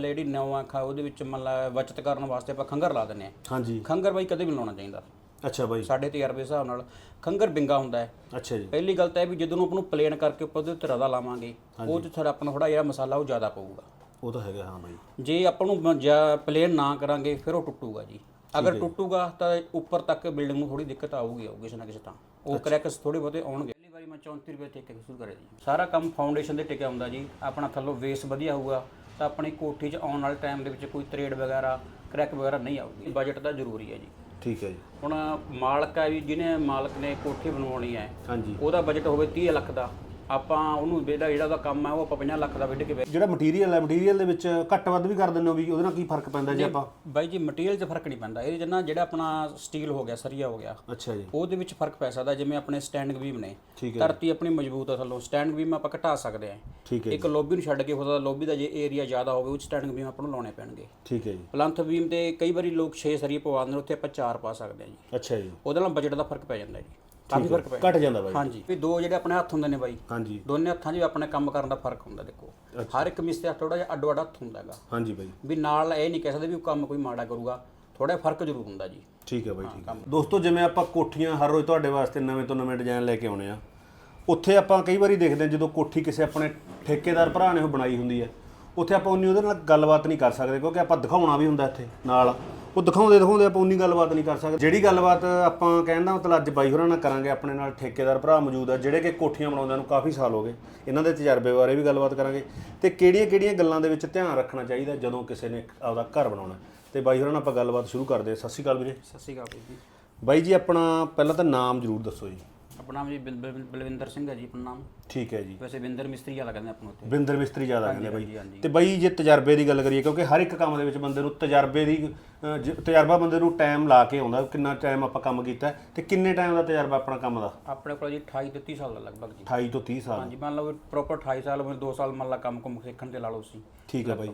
Lady ਨਵਾਂ ਖਾ ਉਹਦੇ ਵਿੱਚ ਮੰਨ ਲਾ ਬਚਤ ਕਰਨ ਵਾਸਤੇ ਆਪਾਂ ਖੰਗਰ ਲਾ ਦਿੰਨੇ ਆ। ਹਾਂਜੀ। ਖੰਗਰ ਬਾਈ ਕਦੇ ਵੀ ਨੀ ਲਾਉਣਾ ਚਾਹੀਦਾ। ਅੱਛਾ ਬਾਈ। ਸਾਡੇ ਤਜਰਬੇ ਦੇ ਹਿਸਾਬ ਨਾਲ ਖੰਗਰ ਬਿੰਗਾ ਹੁੰਦਾ ਹੈ। ਅੱਛਾ ਜੀ। ਪਹਿਲੀ ਗੱਲ ਤਾਂ ਇਹ ਵੀ ਜਦੋਂ ਨੂੰ ਆਪਾਂ ਨੂੰ ਪਲੇਨ ਕਰਕੇ ਉੱਪਰ ਉਹਦੇ ਉੱਤੇ ਰਦਾ ਲਾਵਾਂਗੇ ਉਹ 'ਚ ਥੋੜਾ ਆਪਣਾ ਥੋੜਾ ਜਿਹੜਾ ਮਸਾਲਾ ਉਹ ਜ਼ਿਆਦਾ ਪਊਗਾ। ਉਹ ਤਾਂ ਹੈਗਾ ਹਾਂ ਬਾਈ। ਜੇ ਆਪਾਂ ਨੂੰ ਜਾਂ ਪਲੇਨ ਨਾ ਕਰਾਂਗੇ ਫਿਰ ਉਹ ਟੁੱਟੂਗਾ ਜੀ। ਅਗਰ ਟੁੱਟੂਗਾ ਤਾਂ ਉੱਪਰ ਤੱਕ ਬਿਲਡਿੰਗ ਨੂੰ ਥੋੜੀ ਦਿੱਕਤ ਆਊਗੀ ਆਊਗੀ ਕਿਸੇ ਨਾ ਕਿਸੇ ਤਾਂ ਉਹ ਕਰੈਕਸ ਥੋੜੇ ਬਹੁਤੇ ਆਉਣਗੇ। ਪਹਿਲੀ ਵਾਰੀ ਮੈਂ 34 ਰੁਪਏ ਠੇਕੇ ਤੋਂ ਸ਼ੁਰੂ ਕਰਿਆ ਜੀ। ਸਾਰਾ ਕੰਮ ਫਾਊਂਡੇਸ਼ਨ ਦੇ ਟਿਕਿਆ ਹੁੰਦਾ ਜੀ। ਆਪਣਾ ਥੱਲੋਂ ਵੇਸ ਵਧੀਆ ਹੋਊਗਾ। ਤਾਂ ਆਪਣੀ ਕੋਠੀ 'ਚ ਆਉਣ ਵਾਲੇ ਟਾਈਮ ਦੇ ਵਿੱਚ ਕੋਈ ਤਰੇੜ ਵਗੈਰਾ ਕਰੈਕ ਵਗੈਰਾ ਨਹੀਂ ਆਊਗੀ। ਬਜਟ ਤਾਂ ਜ਼ਰੂਰੀ ਹੈ ਜੀ। ਠੀਕ ਹੈ ਜੀ। ਹੁਣ ਮਾਲਕ ਹੈ ਵੀ ਜਿਹਨੇ ਮਾਲਕ ਨੇ ਕੋਠੀ ਬਣਵਾਉਣੀ ਹੈ ਹਾਂਜੀ। ਉਹਦਾ ਬਜਟ ਹੋਵੇ 30 ਲੱਖ ਦਾ ਆਪਾਂ ਉਹਨੂੰ ਜਿਹੜਾ ਜਿਹੜਾ ਉਹਦਾ ਕੰਮ ਹੈ ਉਹ ਆਪਾਂ 50 ਲੱਖ ਦਾ ਵਿੱਢ ਕੇ ਜਿਹੜਾ ਮਟੀਰੀਅਲ ਹੈ ਮਟੀਰੀਅਲ ਦੇ ਵਿੱਚ ਘੱਟ ਵੱਧ ਵੀ ਕਰ ਦਿੰਦੇ ਹੋ ਵੀ ਉਹਦੇ ਨਾਲ ਕੀ ਫ਼ਰਕ ਪੈਂਦਾ ਜੇ ਆਪਾਂ? ਬਾਈ ਜੀ ਮਟੀਰੀਅਲ 'ਚ ਫ਼ਰਕ ਨਹੀਂ ਪੈਂਦਾ। ਇਹਦੇ 'ਚ ਨਾ ਜਿਹੜਾ ਆਪਣਾ ਸਟੀਲ ਹੋ ਗਿਆ ਸਰੀਆ ਹੋ ਗਿਆ ਅੱਛਾ ਜੀ। ਉਹਦੇ ਵਿੱਚ ਫ਼ਰਕ ਪੈ ਸਕਦਾ ਜਿਵੇਂ ਆਪਣੇ ਸਟੈਂਡਿੰਗ ਬੀਮ ਨੇ। ਠੀਕ ਹੈ ਧਰਤੀ ਆਪਣੀ ਮਜ਼ਬੂਤ ਆ ਥੱਲੋਂ। ਸਟੈਂਡਿੰਗ ਬੀਮ ਆਪਾਂ ਘਟਾ ਸਕਦੇ ਆ। ਠੀਕ ਹੈ ਇੱਕ ਲੋਬੀ ਨੂੰ ਛੱਡ ਕੇ ਉਹਦਾ ਲੋਬੀ ਦਾ ਜੇ ਏਰੀਆ ਜ਼ਿਆਦਾ ਹੋਵੇ ਉਹ ਸਟੈਂਡਿੰਗ ਬੀਮ ਆਪਾਂ ਨੂੰ ਲਾਉਣੇ ਪੈਣਗੇ। ਠੀਕ ਹੈ ਜੀ। ਪਲੰਥ ਬੀਮ ਤੇ ਕਈ ਵਾਰੀ ਲੋਕ 6 ਸਰੀਏ ਪਵਾ ਦਿੰਦੇ ਨੇ, ਉੱਥੇ ਆਪਾਂ 4 ਪਾ ਸਕਦੇ ਆ ਜੀ। ਅੱਛਾ ਜੀ। ਉਹਦੇ ਨਾਲ ਬਜਟ ਦਾ ਫ਼ਰਕ ਪੈ ਜਾਂਦਾ ਜੀ। ਕਾਫੀ ਫ਼ਰਕ ਪੈ ਘਟ ਜਾਂਦਾ ਬਾਈ। ਹਾਂਜੀ। ਵੀ ਦੋ ਜਿਹੜੇ ਆਪਣੇ ਹੱਥ ਹੁੰਦੇ ਨੇ ਬਾਈ ਹਾਂਜੀ। ਦੋਨੇ ਹੱਥਾਂ 'ਚ ਵੀ ਆਪਣੇ ਕੰਮ ਕਰਨ ਦਾ ਫ਼ਰਕ ਹੁੰਦਾ ਦੇਖੋ। ਹਰ ਇੱਕ ਮਿਸਤਰੀ ਥੋੜਾ ਜਿਹਾ ਅੱਡੋ ਅੱਡ ਹੱਥ ਹੁੰਦਾ ਹੈਗਾ। ਹਾਂਜੀ ਬਾਈ। ਵੀ ਨਾਲ ਇਹ ਨਹੀਂ ਕਹਿ ਸਕਦੇ ਵੀ ਉਹ ਕੰਮ ਕੋਈ ਮਾੜਾ ਕਰੂਗਾ। ਥੋੜਾ ਫ਼ਰਕ ਜ਼ਰੂਰ ਹੁੰਦਾ ਜੀ। ਠੀਕ ਹੈ ਬਾਈ ਠੀਕ ਹੈ ਦੋਸਤੋ ਜਿਵੇਂ ਆਪਾਂ ਕੋਠੀਆਂ ਹਰ ਰੋਜ਼ ਤੁਹਾਡੇ ਵਾਸਤੇ ਨਵੇਂ ਤੋਂ ਨਵੇਂ ਡਿਜ਼ਾਈਨ ਲੈ ਕੇ ਆਉਣੇ ਆ ਉੱਥੇ ਆਪਾਂ ਕਈ ਵਾਰੀ ਦੇਖਦੇ ਹਾਂ ਜਦੋਂ ਕੋਠੀ ਕਿਸੇ ਆਪਣੇ ਠੇਕੇਦਾਰ ਭਰਾ ਨੇ ਉਹ ਬਣਾਈ ਹੁੰਦੀ ਹੈ ਉੱਥੇ ਆਪਾਂ ਉਨੀ ਉਹਦੇ ਨਾਲ ਗੱਲਬਾਤ ਨਹੀਂ ਕਰ ਸਕਦੇ ਕਿਉਂਕਿ ਆਪਾਂ ਦਿਖਾਉਣਾ ਵੀ ਹੁੰਦਾ ਇੱਥੇ ਨਾਲ। ਉਹ ਦਿਖਾਉਂਦੇ ਦਿਖਾਉਂਦੇ ਆਪਾਂ ਉਨੀ ਗੱਲਬਾਤ ਨਹੀਂ ਕਰ ਸਕਦੇ। ਜਿਹੜੀ ਗੱਲਬਾਤ ਆਪਾਂ ਕਹਿਣ ਦਾ ਮਤਲਬ ਅੱਜ ਬਾਈ ਹੋਰਾਂ ਨਾਲ ਕਰਾਂਗੇ ਆਪਣੇ ਨਾਲ ਠੇਕੇਦਾਰ ਭਰਾ ਮੌਜੂਦ ਆ ਜਿਹੜੇ ਕਿ ਕੋਠੀਆਂ ਬਣਾਉਂਦਿਆਂ ਨੂੰ ਕਾਫੀ ਸਾਲ ਹੋ ਗਏ। ਇਹਨਾਂ ਦੇ ਤਜਰਬੇ ਬਾਰੇ ਵੀ ਗੱਲਬਾਤ ਕਰਾਂਗੇ। ਤੇ ਕਿਹੜੀਆਂ-ਕਿਹੜੀਆਂ ਗੱਲਾਂ ਦੇ ਵਿੱਚ ਧਿਆਨ ਰੱਖਣਾ ਚਾਹੀਦਾ ਜਦੋਂ ਕਿਸੇ ਨੇ ਆਪਦਾ ਘਰ ਬਣਾਉਣਾ? ਤੇ ਬਾਈ ਹੋਰਾਂ ਨਾਲ ਆਪਾਂ ਗੱਲਬਾਤ ਸ਼ੁਰੂ ਕਰਦੇ ਹਾਂ। ਸਤਿ ਸ਼੍ਰੀ ਅਕਾਲ ਵੀਰੇ। ਸਤਿ ਸ਼੍ਰੀ ਅਕਾਲ ਜੀ। ਬਾਈ ਜੀ ਆਪਣਾ ਪਹਿਲਾਂ ਤਾਂ ਨਾਮ ਜ਼ਰੂਰ ਦੱਸੋ ਜੀ। ਆਪਣਾ ਜੀ ਬਿਲ- ਬਿਲ- ਬਲਵਿੰਦਰ ਸਿੰਘ ਹੈ ਜੀ ਆਪਣਾ ਨਾਮ। ਠੀਕ ਹੈ ਜੀ। ਵੈਸੇ ਬਿੰਦਰ ਮਿਸਤਰੀ ਵਾਲਾ ਕਹਿੰਦੇ ਆਪਾਂ ਨੂੰ ਉੱਥੇ। ਬਿੰਦਰ ਮਿਸਤਰੀ ਜ਼ਿਆਦਾ ਕਹਿੰਦੇ ਬਾਈ। ਹਾਂਜੀ ਤੇ ਬਾਈ ਜੇ ਤਜਰਬੇ ਦੀ ਗੱਲ ਕਰੀਏ ਕਿਉਂਕਿ ਹਰ ਇੱਕ ਕੰਮ ਦੇ ਵਿੱਚ ਬੰਦੇ ਨੂੰ ਤਜਰਬੇ ਦੀ ਅਹ, ਜ- ਤਜਰਬਾ ਬੰਦੇ ਨੂੰ ਟਾਈਮ ਲਾ ਕੇ ਆਉਂਦਾ ਕਿੰਨਾ ਟਾਈਮ ਆਪਾਂ ਕੰਮ ਕੀਤਾ ਹੈ ਤੇ ਕਿੰਨੇ ਟਾਈਮ ਦਾ ਤਜਰਬਾ ਆਪਣਾ ਕੰਮ ਦਾ? ਆਪਣੇ ਕੋਲ ਜੀ 28 ਤੇ 30 ਸਾਲ ਦਾ ਲਗਭਗ ਜੀ। 28 ਤੋਂ 30 ਸਾਲ। ਹਾਂਜੀ ਮੰਨ ਲਓ ਪ੍ਰੋਪਰ 28 ਸਾਲ ਮੈਂ 2 ਸਾਲ ਮੰਨ ਲਾ ਕੰਮ ਕੁਮ ਸਿੱਖਣ ਤੇ ਲਾ ਲਓ ਸੀ ਠੀਕ ਹੈ ਬਾਈ।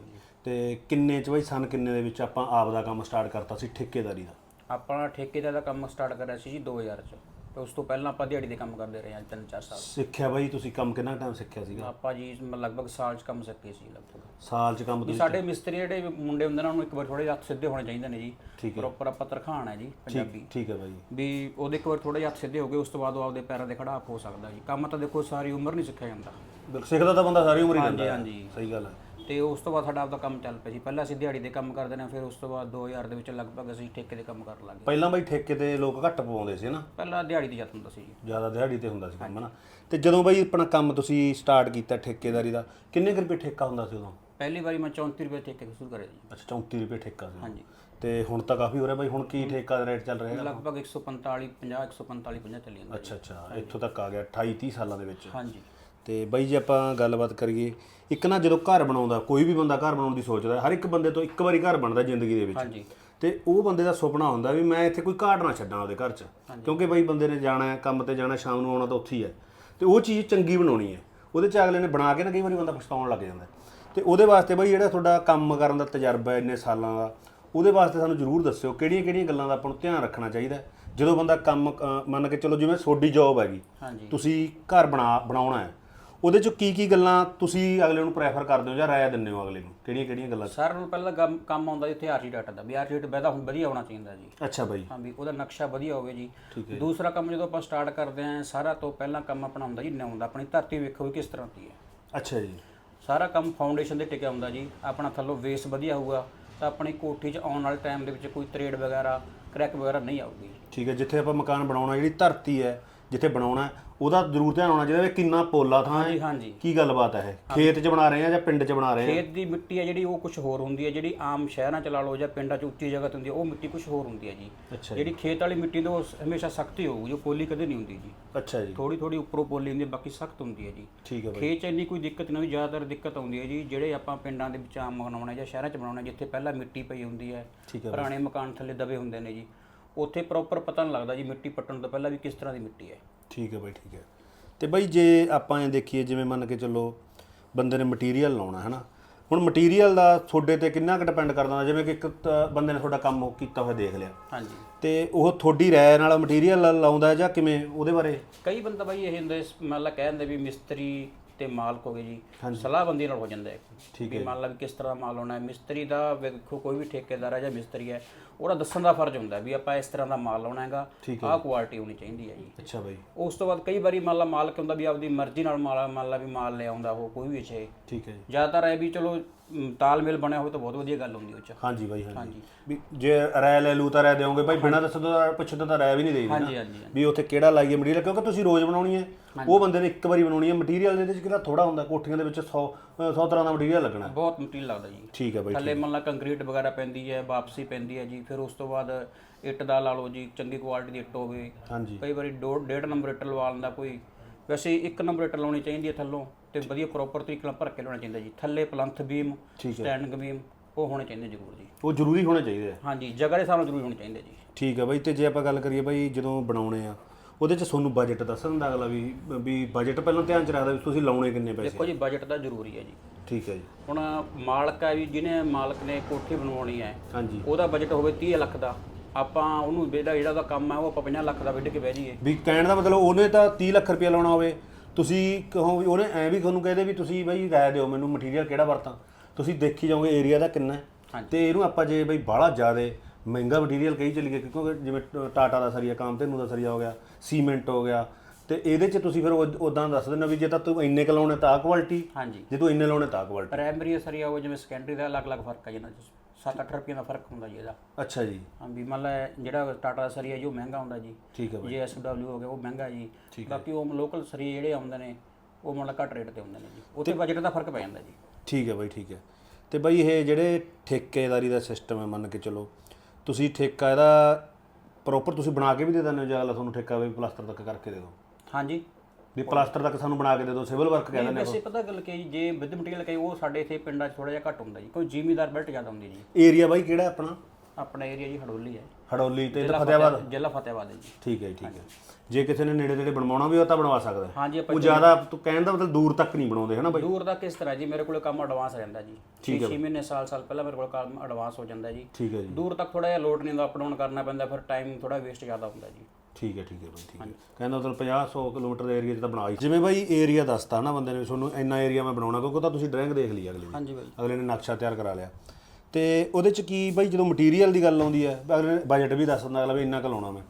ਤੇ ਕਿੰਨੇ ਚ ਬਾਈ ਸਨ ਕਿੰਨੇ ਦੇ ਵਿੱਚ ਆਪਾਂ ਆਪ ਦਾ ਕੰਮ ਸਟਾਰਟ ਕਰਤਾ ਸੀ ਠੇਕੇਦਾਰੀ ਦਾ? ਆਪਣਾ ਠੇਕੇਦਾਰ ਦਾ ਕੰਮ ਸਟਾਰਟ ਕਰਿਆ ਸੀ ਜੀ 2000 ਚ। ਤੇ ਉਸ ਤੋਂ ਪਹਿਲਾਂ ਆਪਾਂ ਦਿਹਾੜੀ ਦੇ ਕੰਮ ਕਰਦੇ ਰਹੇ ਹਾਂ 3-4 ਸਾਲ। ਸਿੱਖਿਆ ਬਾਈ ਤੁਸੀਂ ਕੰਮ ਕਿੰਨਾ ਟਾਈਮ ਸਿੱਖਿਆ ਸੀਗਾ? ਆਪਾਂ ਜੀ ਲਗਭਗ ਸਾਲ ਚ ਕੰਮ ਸਿੱਖੇ ਸੀ ਲਗਭਗ। ਸਾਲ ਚ ਕੰਮ ਵੀ ਤੁਸੀਂ ਸਾਡੇ ਮਿਸਤਰੀ ਜਿਹੜੇ ਮੁੰਡੇ ਹੁੰਦੇ ਨੇ ਉਹਨਾਂ ਨੂੰ ਇੱਕ ਵਾਰ ਥੋੜੇ ਹੱਥ ਸਿੱਧੇ ਹੋਣੇ ਚਾਹੀਦੇ ਨੇ ਜੀ। ਠੀਕ ਹੈ। ਪ੍ਰੋਪਰ ਆਪਾਂ ਤਰਖਾਣ ਹੈ ਜੀ ਪੰਜਾਬੀ। ਠੀਕ ਹੈ ਬਾਈ। ਵੀ ਉਹਦੇ ਇੱਕ ਵਾਰ ਥੋੜੇ ਹੱਥ ਸਿੱਧੇ ਹੋ ਗਏ ਉਸ ਤੋਂ ਬਾਅਦ ਉਹ ਆਪਦੇ ਪੈਰਾਂ ਤੇ ਖੜਾ ਹੋ ਸਕਦਾ ਜੀ। ਕੰਮ ਤਾਂ ਦੇਖੋ ਸਾਰੀ ਉਮਰ ਨਹੀਂ ਸਿੱਖਿਆ ਜਾਂਦਾ। ਬਿਲਕੁਲ ਸਿੱਖਦਾ ਤਾਂ ਬੰਦਾ ਸਾਰੀ ਉਮਰ ਹੀ ਰਹਿੰਦਾ ਹੈ। ਹਾਂਜੀ। ਸਹੀ ਗੱਲ ਹੈ। ਤੇ ਉਸ ਤੋਂ ਬਾਅਦ ਸਾਡਾ ਆਪਦਾ ਕੰਮ ਚੱਲ ਪਿਆ ਸੀ। ਪਹਿਲਾਂ ਅਸੀਂ ਦਿਹਾੜੀ ਦੇ ਕੰਮ ਕਰਦੇ ਨੇ ਫਿਰ ਉਸ ਤੋਂ ਬਾਅਦ 2000 ਦੇ ਵਿੱਚ ਲਗਭਗ ਅਸੀਂ ਠੇਕੇ ਦੇ ਕੰਮ ਕਰਨ ਲੱਗ ਗਏ। ਪਹਿਲਾਂ ਬਾਈ ਠੇਕੇ ਤੇ ਲੋਕ ਘੱਟ ਪਵਾਉਂਦੇ ਸੀ ਨਾ? ਪਹਿਲਾਂ ਦਿਹਾੜੀ ਤੇ ਜਾਂਦਾ ਹੁੰਦਾ ਸੀ। ਜੀ ਜ਼ਿਆਦਾ ਦਿਹਾੜੀ ਤੇ ਹੁੰਦਾ ਸੀ ਕੰਮ ਨਾ। ਤੇ ਜਦੋਂ ਬਾਈ ਆਪਣਾ ਕੰਮ ਤੁਸੀਂ ਸਟਾਰਟ ਕੀਤਾ ਠੇਕੇਦਾਰੀ ਦਾ ਕਿੰਨੇ ਕੁ ਰੁਪਏ ਠੇਕਾ ਹੁੰਦਾ ਸੀ ਉਦੋਂ? ਪਹਿਲੀ ਵਾਰੀ ਮੈਂ 34 ਰੁਪਏ ਠੇਕੇ ਤੋਂ ਸ਼ੁਰੂ ਕਰਿਆ ਜੀ। ਅੱਛਾ 34 ਰੁਪਏ ਠੇਕਾ ਸੀ। ਹਾਂਜੀ। ਤੇ ਹੁਣ ਤਾਂ ਕਾਫੀ ਹੋ ਰਿਹਾ ਬਾਈ ਹੁਣ ਕੀ ਠੇਕਾ ਦਾ ਰੇਟ ਚੱਲ ਰਿਹਾ ਲਗਭਗ 145 50 145 50 ਚੱਲੀ ਜਾਂਦਾ ਅੱਛਾ ਅੱਛਾ। ਇੱਥੋਂ ਤੱਕ ਆ ਗਿਆ 28 30 ਸਾਲਾਂ ਦੇ ਵਿੱਚ। ਹਾਂਜੀ। ਤੇ ਬਾਈ ਜੇ ਆਪਾਂ ਗੱਲਬਾਤ ਕਰੀਏ ਇੱਕ ਨਾ ਜਦੋਂ ਘਰ ਬਣਾਉਂਦਾ ਕੋਈ ਵੀ ਬੰਦਾ ਘਰ ਬਣਾਉਣ ਦੀ ਸੋਚਦਾ ਹਰ ਇੱਕ ਬੰਦੇ ਤੋਂ ਇੱਕ ਵਾਰੀ ਘਰ ਬਣਦਾ ਜ਼ਿੰਦਗੀ ਦੇ ਵਿੱਚ। ਹਾਂਜੀ। ਤੇ ਉਹ ਬੰਦੇ ਦਾ ਸੁਪਨਾ ਹੁੰਦਾ ਵੀ ਮੈਂ ਇੱਥੇ ਕੋਈ ਘਾਟ ਨਾ ਛੱਡਾਂ ਆਪਦੇ ਘਰ 'ਚ। ਕਿਉਂਕਿ ਬਾਈ ਬੰਦੇ ਨੇ ਜਾਣਾ ਹੈ ਕੰਮ ਤੇ ਜਾਣਾ ਸ਼ਾਮ ਨੂੰ ਆਉਣਾ ਤਾਂ ਉੱਥੇ ਹੀ ਹੈ। ਤੇ ਉਹ ਚੀਜ਼ ਚੰਗੀ ਬਣਾਉਣੀ ਹੈ। ਉਹਦੇ 'ਚ ਅਗਲੇ ਨੇ ਬਣਾ ਕੇ ਨਾ ਕਈ ਵਾਰੀ ਬੰਦਾ ਪਛਤਾਉਣ ਲੱਗ ਜਾਂਦਾ ਹੈ। ਤੇ ਉਹਦੇ ਵਾਸਤੇ ਬਾਈ ਜਿਹੜਾ ਤੁਹਾਡਾ ਕੰਮ ਕਰਨ ਦਾ ਤਜਰਬਾ ਹੈ ਇੰਨੇ ਸਾਲਾਂ ਦਾ ਉਹਦੇ ਵਾਸਤੇ ਸਾਨੂੰ ਜ਼ਰੂਰ ਦੱਸਿਓ ਕਿਹੜੀਆਂ ਕਿਹੜੀਆਂ ਗੱਲਾਂ ਦਾ ਆਪਾਂ ਨੂੰ ਧਿਆਨ ਰੱਖਣਾ ਚਾਹੀਦਾ ਹੈ। ਜਦੋਂ ਬੰਦਾ ਕੰਮ ਅ, ਮੰਨ ਕੇ ਚਲੋ ਜਿਵੇਂ ਤੁਹਾਡੀ ਜੌਬ ਹੈਗੀ ਹਾਂਜੀ। ਤੁਸੀਂ ਘਰ ਬਣਾ ਬਣਾਉਣਾ ਹੈ। ਉਹਦੇ 'ਚ ਕੀ ਕੀ ਗੱਲਾਂ ਤੁਸੀਂ ਅਗਲੇ ਨੂੰ ਪ੍ਰੈਫਰ ਕਰਦੇ ਹੋ ਜਾਂ ਰਾਏ ਦਿੰਦੇ ਹੋ ਅਗਲੇ ਨੂੰ? ਕਿਹੜੀਆਂ ਕਿਹੜੀਆਂ ਗੱਲਾਂ? ਸਾਰਿਆਂ ਨੂੰ ਪਹਿਲਾਂ ਕੰਮ- ਕੰਮ ਆਉਂਦਾ ਜਿੱਥੇ ਆਰਜੀ ਡਾਟਾ ਦਾ ਵੀ ਡਾਟਾ ਵੈਦਾ ਹੁਣ ਵਧੀਆ ਹੋਣਾ ਚਾਹੀਦਾ ਜੀ। ਅੱਛਾ ਬਾਈ। ਹਾਂ ਵੀ ਉਹਦਾ ਨਕਸ਼ਾ ਵਧੀਆ ਹੋਵੇ ਜੀ। ਠੀਕ ਹੈ। ਦੂਸਰਾ ਕੰਮ ਜਦੋਂ ਆਪਾਂ ਸਟਾਰਟ ਕਰਦੇ ਆਂ ਸਾਰਾ ਤੋਂ ਪਹਿਲਾਂ ਕੰਮ ਆਪਣਾ ਹੁੰਦਾ ਜੀ ਨਿਉਂ ਦਾ। ਆਪਣੀ ਧਰਤੀ ਵੇਖੋ ਵੀ ਕਿਸ ਤਰ੍ਹਾਂ ਦੀ ਹੈ। ਅੱਛਾ ਜੀ। ਸਾਰਾ ਕੰਮ ਫਾਊਂਡੇਸ਼ਨ ਤੇ ਟਿਕਿਆ ਹੁੰਦਾ ਜੀ। ਆਪਣਾ ਥੱਲੋਂ ਵੇਸ ਵਧੀਆ ਹੋਊਗਾ ਤਾਂ ਆਪਣੀ ਕੋਠੀ 'ਚ ਆਉਣ ਵਾਲੇ ਟਾਈਮ ਦੇ ਵਿੱਚ ਕੋਈ ਤਰੇੜ ਵਗੈਰਾ ਕਰੈਕ ਵਗੈਰਾ ਨਹੀਂ ਆਊਗੀ। ਠੀਕ ਹੈ ਜਿੱਥੇ ਆਪਾਂ ਮਕਾਨ ਬਣਾਉਣਾ ਜਿਹੜੀ ਧਰਤੀ ਹੈ ਜਿੱਥੇ ਬਣਾਉਣਾ ਹੈ, ਉਹਦਾ ਜ਼ਰੂਰ ਧਿਆਨ ਹੋਣਾ ਚਾਹੀਦਾ ਵੀ ਕਿੰਨਾ ਪੋਲਾ ਥਾਂ ਹਾਂਜੀ ਹੈ। ਹਾਂਜੀ। ਕੀ ਗੱਲਬਾਤ ਹੈ ਖੇਤ 'ਚ ਬਣਾ ਰਹੇ ਆ ਜਾਂ ਪਿੰਡ 'ਚ ਬਣਾ ਰਹੇ ਆ? ਖੇਤ ਦੀ ਮਿੱਟੀ ਹੈ ਜਿਹੜੀ ਉਹ ਕੁਝ ਹੋਰ ਹੁੰਦੀ ਹੈ ਜਿਹੜੀ ਆਮ ਸ਼ਹਿਰਾਂ 'ਚ ਲਾ ਲਓ ਜਾਂ ਪਿੰਡਾਂ 'ਚ ਉੱਚੀ ਜਗ੍ਹਾ ਤੇ ਹੁੰਦੀ ਹੈ ਉਹ ਮਿੱਟੀ ਕੁਝ ਹੋਰ ਹੁੰਦੀ ਹੈ ਜੀ। ਅੱਛਾ ਜੀ। ਜਿਹੜੀ ਖੇਤ ਵਾਲੀ ਮਿੱਟੀ ਤੋਂ ਹਮੇਸ਼ਾ ਸਖਤ ਹੀ ਹੋਊਗੀ ਉਹ ਪੋਲੀ ਕਦੇ ਨਹੀਂ ਹੁੰਦੀ ਜੀ। ਅੱਛਾ ਜੀ। ਥੋੜੀ ਥੋੜੀ ਉੱਪਰੋਂ ਪੋਲੀ ਹੁੰਦੀ ਹੈ ਬਾਕੀ ਸਖਤ ਹੁੰਦੀ ਹੈ ਜੀ। ਠੀਕ ਹੈ ਬਾਈ। ਖੇਤ 'ਚ ਇੰਨੀ ਕੋਈ ਦਿੱਕਤ ਨਹੀਂ ਜ਼ਿਆਦਾਤਰ ਦਿੱਕਤ ਆਉਂਦੀ ਹੈ ਜੀ ਜਿਹੜੇ ਆਪਾਂ ਪਿੰਡਾਂ ਦੇ ਵਿੱਚ ਆਮ ਬਣਾਉਣਾ ਜਾਂ ਸ਼ਹਿਰਾਂ 'ਚ ਬਣਾਉਣਾ ਜਿੱਥੇ ਪਹਿਲਾਂ ਮਿੱਟੀ ਪਈ ਹੁੰਦੀ ਹੈ ਠੀਕ ਹੈ ਪੁਰਾਣੇ ਮਕਾਨ ਥੱਲੇ ਦਬੇ ਹੁੰਦੇ ਨੇ ਜੀ ਉੱਥੇ ਪ੍ਰੋਪਰ ਪਤਾ ਨਹੀਂ ਲੱਗਦਾ ਜੀ ਮਿੱਟੀ ਪੱਟਣ ਤੋਂ ਪਹਿਲਾਂ ਵੀ ਕਿਸ ਤਰ੍ਹਾਂ ਦੀ ਮਿੱਟੀ ਹੈ। ਠੀਕ ਹੈ ਬਾਈ ਠੀਕ ਹੈ। ਤੇ ਬਾਈ ਜੇ ਆਪਾਂ ਇਹ ਦੇਖੀਏ ਜਿਵੇਂ ਮੰਨ ਕੇ ਚੱਲੋ ਬੰਦੇ ਨੇ ਮਟੀਰੀਅਲ ਲਾਉਣਾ ਹੈ ਨਾ ਹੁਣ ਮਟੀਰੀਅਲ ਦਾ ਤੁਹਾਡੇ ਤੇ ਕਿੰਨਾ ਕੁ ਡਿਪੈਂਡ ਕਰਦਾ ਜਿਵੇਂ ਕਿ ਇੱਕ ਤਾਂ ਬੰਦੇ ਨੇ ਤੁਹਾਡਾ ਕੰਮ ਕੀਤਾ ਹੋਇਆ ਦੇਖ ਲਿਆ। ਹਾਂਜੀ। ਤੇ ਉਹ ਤੁਹਾਡੀ ਰਾਏ ਨਾਲ ਮਟੀਰੀਅਲ ਲਾਉਂਦਾ ਹੈ ਜਾਂ ਕਿਵੇਂ? ਉਹਦੇ ਬਾਰੇ? ਕਈ ਬੰਦਾ ਬਾਈ ਇਹ ਹੁੰਦੇ ਮੰਨ ਲਾ ਕਹਿ ਦਿੰਦੇ ਵੀ ਮਿਸਤਰੀ ਤੇ ਮਾਲਕ ਹੋ ਗਏ ਜੀ। ਸਲਾਹਬੰਦੀ ਨਾਲ ਹੋ ਜਾਂਦਾ ਹੈ। ਠੀਕ ਵੀ ਮੰਨ ਲਾ ਵੀ ਕਿਸ ਤਰ੍ਹਾਂ ਦਾ ਮਾਲ ਹੋਣਾ ਹੈ। ਮਿਸਤਰੀ ਦਾ ਵੇਖੋ ਕੋਈ ਵੀ ਠੇਕੇਦਾਰ ਹੈ ਜਾਂ ਮਿਸਤਰੀ ਹੈ ਉਹਦਾ ਦੱਸਣ ਦਾ ਫਰਜ਼ ਹੁੰਦਾ ਵੀ ਆਪਾਂ ਇਸ ਤਰ੍ਹਾਂ ਦਾ ਮਾਲ ਲਾਉਣਾ ਹੈਗਾ ਆਹ ਕੁਆਲਿਟੀ ਹੋਣੀ ਚਾਹੀਦੀ ਹੈ ਜੀ। ਅੱਛਾ ਬਾਈ। ਉਸ ਤੋਂ ਬਾਅਦ ਕਈ ਵਾਰੀ ਮੰਨ ਲਾ ਮਾਲਕ ਹੁੰਦਾ ਵੀ ਆਪਦੀ ਮਰਜ਼ੀ ਨਾਲ ਮਾਲ ਮੰਨ ਲਾ ਵੀ ਮਾਲ ਲੈ ਆਉਂਦਾ ਉਹ ਕੋਈ ਵੀ ਛੇ। ਠੀਕ ਹੈ ਜੀ। ਜ਼ਿਆਦਾਤਰ ਇਹ ਵੀ ਚਲੋ ਤਾਲਮੇਲ ਬਣਿਆ ਹੋਵੇ ਤਾਂ ਬਹੁਤ ਵਧੀਆ ਗੱਲ ਹੁੰਦੀ ਉਹ ਚ। ਹਾਂਜੀ ਬਾਈ ਹਾਂਜੀ। ਵੀ ਜੇ ਰਾਇ ਲੈ ਲੂ ਤਾਂ ਰਾਇ ਦੇਵੋਗੇ ਬਾਈ ਬਿਨਾਂ ਦੱਸੇ ਤੋਂ ਪੁੱਛੇ ਤੋਂ ਰਾਇ ਵੀ ਨਹੀਂ ਨਾ। ਹਾਂਜੀ ਹਾਂਜੀ। ਵੀ ਉੱਥੇ ਕਿਹੜਾ ਲਾਈਏ ਮਟੀਰੀਅਲ? ਕਿਉਂਕਿ ਤੁਸੀਂ ਰੋਜ਼ ਬਣਾਉਣੀ ਹੈ। ਉਹ ਬੰਦੇ ਨੇ ਇੱਕ ਵਾਰੀ ਬਣਾਉਣੀ ਹੈ ਮਟੀਰੀਅਲ ਦੇ ਵਿੱਚ ਕਿਹੜਾ ਥੋੜਾ ਹੁੰਦਾ ਕੋਠੀਆਂ ਦੇ ਵਿੱਚ 100 100 ਤਰ੍ਹਾਂ ਦਾ ਮਟੀਰੀਅਲ ਲੱਗਣਾ। ਬਹੁਤ ਮਟੀਰੀਅਲ ਲੱਗਦਾ ਜੀ। ਠੀਕ ਹੈ ਬਾਈ ਥੱਲੇ ਮੰਨ ਲਾ ਕੰਕਰੀਟ ਵਗੈਰਾ ਪੈਂਦੀ ਹੈ ਵਾਪਸੀ ਪੈਂਦੀ ਹੈ ਜੀ ਫਿਰ ਉਸ ਤੋਂ ਬਾਅਦ ਇੱਟ ਦਾ ਲਾ ਲਓ ਜੀ ਚੰਗੀ ਕੁਆਲਿਟੀ ਦੀ ਇੱਟ ਹੋਵੇ। ਹਾਂਜੀ। ਕਈ ਵਾਰੀ ਦੋ ਡੇਢ ਨੰਬਰ ਇੱਟ ਲਵਾ ਲੈਂਦਾ ਕੋਈ। ਵੈਸੇ ਇੱਕ ਨੰਬਰ ਇੱਟ ਲਾਉਣੀ ਚਾਹੀਦੀ ਹੈ ਥੱਲੋਂ ਤੇ ਵਧੀਆ ਪ੍ਰੋਪਰ ਤਰੀਕੇ ਨਾਲ ਭਰ ਕੇ ਲਾਉਣਾ ਚਾਹੀਦਾ ਜੀ। ਥੱਲੇ ਪਲੰਥ ਬੀਮ ਸਟੈਂਡਿੰਗ ਬੀਮ ਉਹ ਹੋਣੇ ਚਾਹੀਦੇ ਜ਼ਰੂਰ ਜੀ। ਉਹ ਜ਼ਰੂਰੀ ਹੋਣੇ ਚਾਹੀਦੇ ਹਾਂਜੀ ਜਗ੍ਹਾ ਦੇ ਹਿਸਾਬ ਨਾਲ ਜ਼ਰੂਰ ਹੋਣੇ ਚਾਹੀਦੇ ਜੀ। ਠੀਕ ਹੈ ਬਾਈ ਤੇ ਜੇ ਆਪਾਂ ਗੱਲ ਕਰੀਏ ਬਾਈ ਜਦੋਂ ਬਣਾਉਣੇ ਆ ਉਹਦੇ ਚ ਤੁਹਾਨੂੰ ਬਜਟ ਦੱਸਣ ਦਿੰਦਾ ਅਗਲਾ ਵੀ ਵੀ ਬਜਟ ਪਹਿਲਾਂ ਧਿਆਨ ਚ ਰੱਖਦਾ ਵੀ ਤੁਸੀਂ ਲਾਉਣੇ ਕਿੰਨੇ ਪੈਸੇ ਦੇਖੋ ਜੀ ਬਜਟ ਤਾਂ ਜ਼ਰੂਰੀ ਹੈ ਜੀ। ਠੀਕ ਹੈ ਜੀ। ਹੁਣ ਮਾਲਕ ਹੈ ਵੀ ਜਿਹਨੇ ਮਾਲਕ ਨੇ ਕੋਠੀ ਬਣਵਾਉਣੀ ਹੈ ਹਾਂਜੀ। ਉਹਦਾ ਬਜਟ ਹੋਵੇ 30 ਲੱਖ ਦਾ ਆਪਾਂ ਉਹਨੂੰ ਜਿਹੜਾ ਜਿਹੜਾ ਉਹਦਾ ਕੰਮ ਹੈ ਉਹ ਆਪਾਂ 50 ਲੱਖ ਦਾ ਵਿੱਢ ਕੇ ਬਹਿ ਜਾਈਏ। ਵੀ ਕਹਿਣ ਦਾ ਮਤਲਬ ਉਹਨੇ ਤਾਂ 30 ਲੱਖ ਰੁਪਏ ਲਾਉਣਾ ਹੋਵੇ। ਤੁਸੀਂ ਕਹੋ ਵੀ ਉਹਨੇ ਐ ਵੀ ਤੁਹਾਨੂੰ ਕਹਦੇ ਵੀ ਤੁਸੀਂ ਬਾਈ ਰਾਇ ਦਿਓ ਮੈਨੂੰ ਮਟੀਰੀਅਲ ਕਿਹੜਾ ਵਰਤਾਂ। ਤੁਸੀਂ ਦੇਖੀ ਜਾਓਗੇ ਏਰੀਆ ਦਾ ਕਿੰਨਾ ਹੈ। ਤੇ ਇਹਨੂੰ ਆਪਾਂ ਜੇ ਬਈ ਬਾਹਲਾ ਜ਼ਿਆਦਾ ਮਹਿੰਗਾ ਮਟੀਰੀਅਲ ਕਹੀ ਚੱਲੀਏ ਕਿਉਂਕਿ ਜਿਵੇਂ ਟਾਟਾ ਦਾ ਸਰੀਆ ਕਾਮਧੇਨੂ ਦਾ ਸਰੀਆ ਹੋ ਗਿਆ ਸੀਮੈਂਟ ਹੋ ਗਿਆ ਤੇ ਇਹਦੇ 'ਚ ਤੁਸੀਂ ਫਿਰ ਉਦਾਂ ਦੱਸ ਦਿੰਦੇ ਵੀ ਜੇ ਤਾਂ ਤੂੰ ਇੰਨੇ ਕ ਲਾਉਣੇ ਤਾਂ ਕੁਆਲਿਟੀ ਹਾਂਜੀ। ਜੇ ਤੂੰ ਇੰਨੇ ਲਾਉਣੇ ਤਾਂ ਕੁਆਲਿਟੀ ਪ੍ਰਾਇਮਰੀ ਸਰੀਆ ਉਹ ਜਿਵੇਂ ਸੈਕੰਡਰੀ ਦਾ ਅਲੱਗ-ਅਲੱਗ ਫ਼ਰਕ ਹੈ ਜਿਹਨਾਂ 'ਚ। 7-8 ਰੁਪਏ ਦਾ ਫ਼ਰਕ ਹੁੰਦਾ ਜੀ ਇਹਦਾ। ਅੱਛਾ ਜੀ। ਹਾਂ ਵੀ ਮੰਨ ਲਾ ਜਿਹੜਾ ਟਾਟਾ ਦਾ ਸਰੀਆ ਜੀ ਮਹਿੰਗਾ ਹੁੰਦਾ ਜੀ। ਠੀਕ ਹੈ ਬਾਈ। ਜੇ ਐਸਡਬਲਯੂ ਹੋ ਗਿਆ ਉਹ ਮਹਿੰਗਾ ਜੀ। ਬਾਕੀ ਉਹ ਲੋਕਲ ਸਰੀਏ ਜਿਹੜੇ ਆਉਂਦੇ ਨੇ ਉਹ ਮੰਨ ਲਾ ਘੱਟ ਰੇਟ ਤੇ ਹੁੰਦੇ ਨੇ ਜੀ। ਉੱਥੇ ਬਜਟ ਦਾ ਫ਼ਰਕ ਪੈ ਜਾਂਦਾ ਜੀ। ਠੀਕ ਹੈ ਬਾਈ ਠੀਕ ਹੈ ਤੇ ਬਾਈ ਇਹ ਜਿਹੜੇ ਠੇਕੇਦਾਰੀ ਦਾ ਸਿਸਟਮ ਹੈ ਮੰਨ ਕੇ ਚਲੋ ਤੁਸੀਂ ਠੇਕਾ ਇਹਦਾ ਪ੍ਰੋਪਰ ਤੁਸੀਂ ਬਣਾ ਕੇ ਵੀ ਦੇ ਦਿੰਦੇ ਹੋ ਜਾਂ ਅਗਲਾ ਤੁਹਾਨੂੰ ਠੇਕਾ ਵੀ ਪਲਾਸਟਰ ਤੱਕ ਕਰਕੇ ਦੇ ਦਿਓ? ਹਾਂਜੀ। ਵੀ ਪਲਾਸਟਰ ਤੱਕ ਸਾਨੂੰ ਬਣਾ ਕੇ ਦੇ ਦਿਓ ਸਿਵਲ ਵਰਕ ਕਹਿ ਦਿੰਦੇ ਵੈਸੇ ਪਤਾ ਗੱਲ ਕੀ ਜੇ ਵਿਦ ਮਟੀਰੀਅਲ ਕਈ ਉਹ ਸਾਡੇ ਇੱਥੇ ਪਿੰਡਾਂ 'ਚ ਥੋੜਾ ਜਿਹਾ ਘੱਟ ਹੁੰਦਾ ਜੀ ਕੋਈ ਜ਼ਿਮੀਦਾਰ ਬੈਲਟ ਜ਼ਿਆਦਾ ਹੁੰਦੀ ਜੀ। ਏਰੀਆ ਬਾਈ ਕਿਹੜਾ ਆਪਣਾ? ਆਪਣਾ ਏਰੀਆ ਜੀ ਹੜੋਲੀ ਹੈ। ਹੜੌਲੀ ਤੇ ਜ਼ਿਲ੍ਹਾ ਫਤਿਆਬਾਦ ਫਤਿਹ- ਜ਼ਿਲ੍ਹਾ ਫਤਿਆਬਾਦ ਹੈ ਜੀ। ਠੀਕ ਹੈ ਜੀ, ਠੀਕ ਹੈ। ਜੇ ਕਿਸੇ ਨੇ ਨੇੜੇ ਨੇੜੇ ਬਣਵਾਉਣਾ ਵੀ ਉਹ ਤਾਂ ਬਣਵਾ ਸਕਦਾ ਹੈ। ਹਾਂਜੀ ਆਪਾਂ ਉਹ ਜ਼ਿਆਦਾ ਤੂੰ ਕਹਿਣ ਦਾ ਮਤਲਬ ਦੂਰ ਤੱਕ ਨਹੀਂ ਬਣਾਉਂਦੇ ਹਨਾ ਬਾਈ? ਦੂਰ ਦਾ ਕਿਸ ਤਰ੍ਹਾਂ ਜੀ ਮੇਰੇ ਕੋਲ ਕੰਮ ਐਡਵਾਂਸ ਜਾਂਦਾ ਜੀ। 6 ਮਹੀਨੇ ਸਾਲ ਸਾਲ ਪਹਿਲਾਂ ਮੇਰੇ ਕੋਲ ਕੰਮ ਐਡਵਾਂਸ ਹੋ ਜਾਂਦਾ ਜੀ। ਠੀਕ ਹੈ ਜੀ। ਦੂਰ ਤੱਕ ਥੋੜਾ ਜਿਹਾ ਲੋਡ ਨਹੀਂ ਹੁੰਦਾ ਅਪ ਡਾਊਨ ਕਰਨਾ ਪੈਂਦਾ ਫਿਰ ਟਾਈਮ ਥੋੜਾ ਵੇਸਟ ਜ਼ਿਆਦਾ ਹੁੰਦਾ ਜੀ। ਠੀਕ ਹੈ ਠੀਕ ਹੈ ਬਾਈ ਠੀਕ ਹੈ। ਕਹਿੰਦਾ ਮਤਲਬ 50 100 ਕਿਲੋਮੀਟਰ ਦੇ ਏਰੀਆ 'ਚ ਤਾਂ ਬਣਾ ਹੀ ਜਿਵੇਂ ਬਾਈ ਏਰੀਆ ਦੱਸਤਾ ਨਾ ਬੰਦੇ ਨੇ ਵੀ ਤੁਹਾਨੂੰ ਇੰਨਾ ਏਰੀਆ ਮੈਂ ਬਣਾਉਣਾ ਕਿਉਂਕਿ ਉਹ ਤਾਂ ਤੁਸੀਂ ਡਰਾਇੰਗ ਦੇਖ ਲਈ ਅਗਲੇ ਦੀ। ਹਾਂਜੀ ਬਾਈ। ਅਗਲੇ ਨੇ ਨਕਸ਼ਾ ਤਿਆਰ ਕਰਾ ਲਿਆ। ਤੇ ਉਹਦੇ 'ਚ ਕੀ ਬਾਈ ਜਦੋਂ ਮਟੀਰੀਅਲ ਦੀ ਗੱਲ ਆਉਂਦੀ ਹੈ ਅਗਲੇ ਬਜਟ ਵੀ ਦੱਸ ਦਿੰਦਾ ਅਗਲਾ ਵੀ ਇੰਨਾ ਕੁ ਲਾਉਣਾ ਮੈਂ।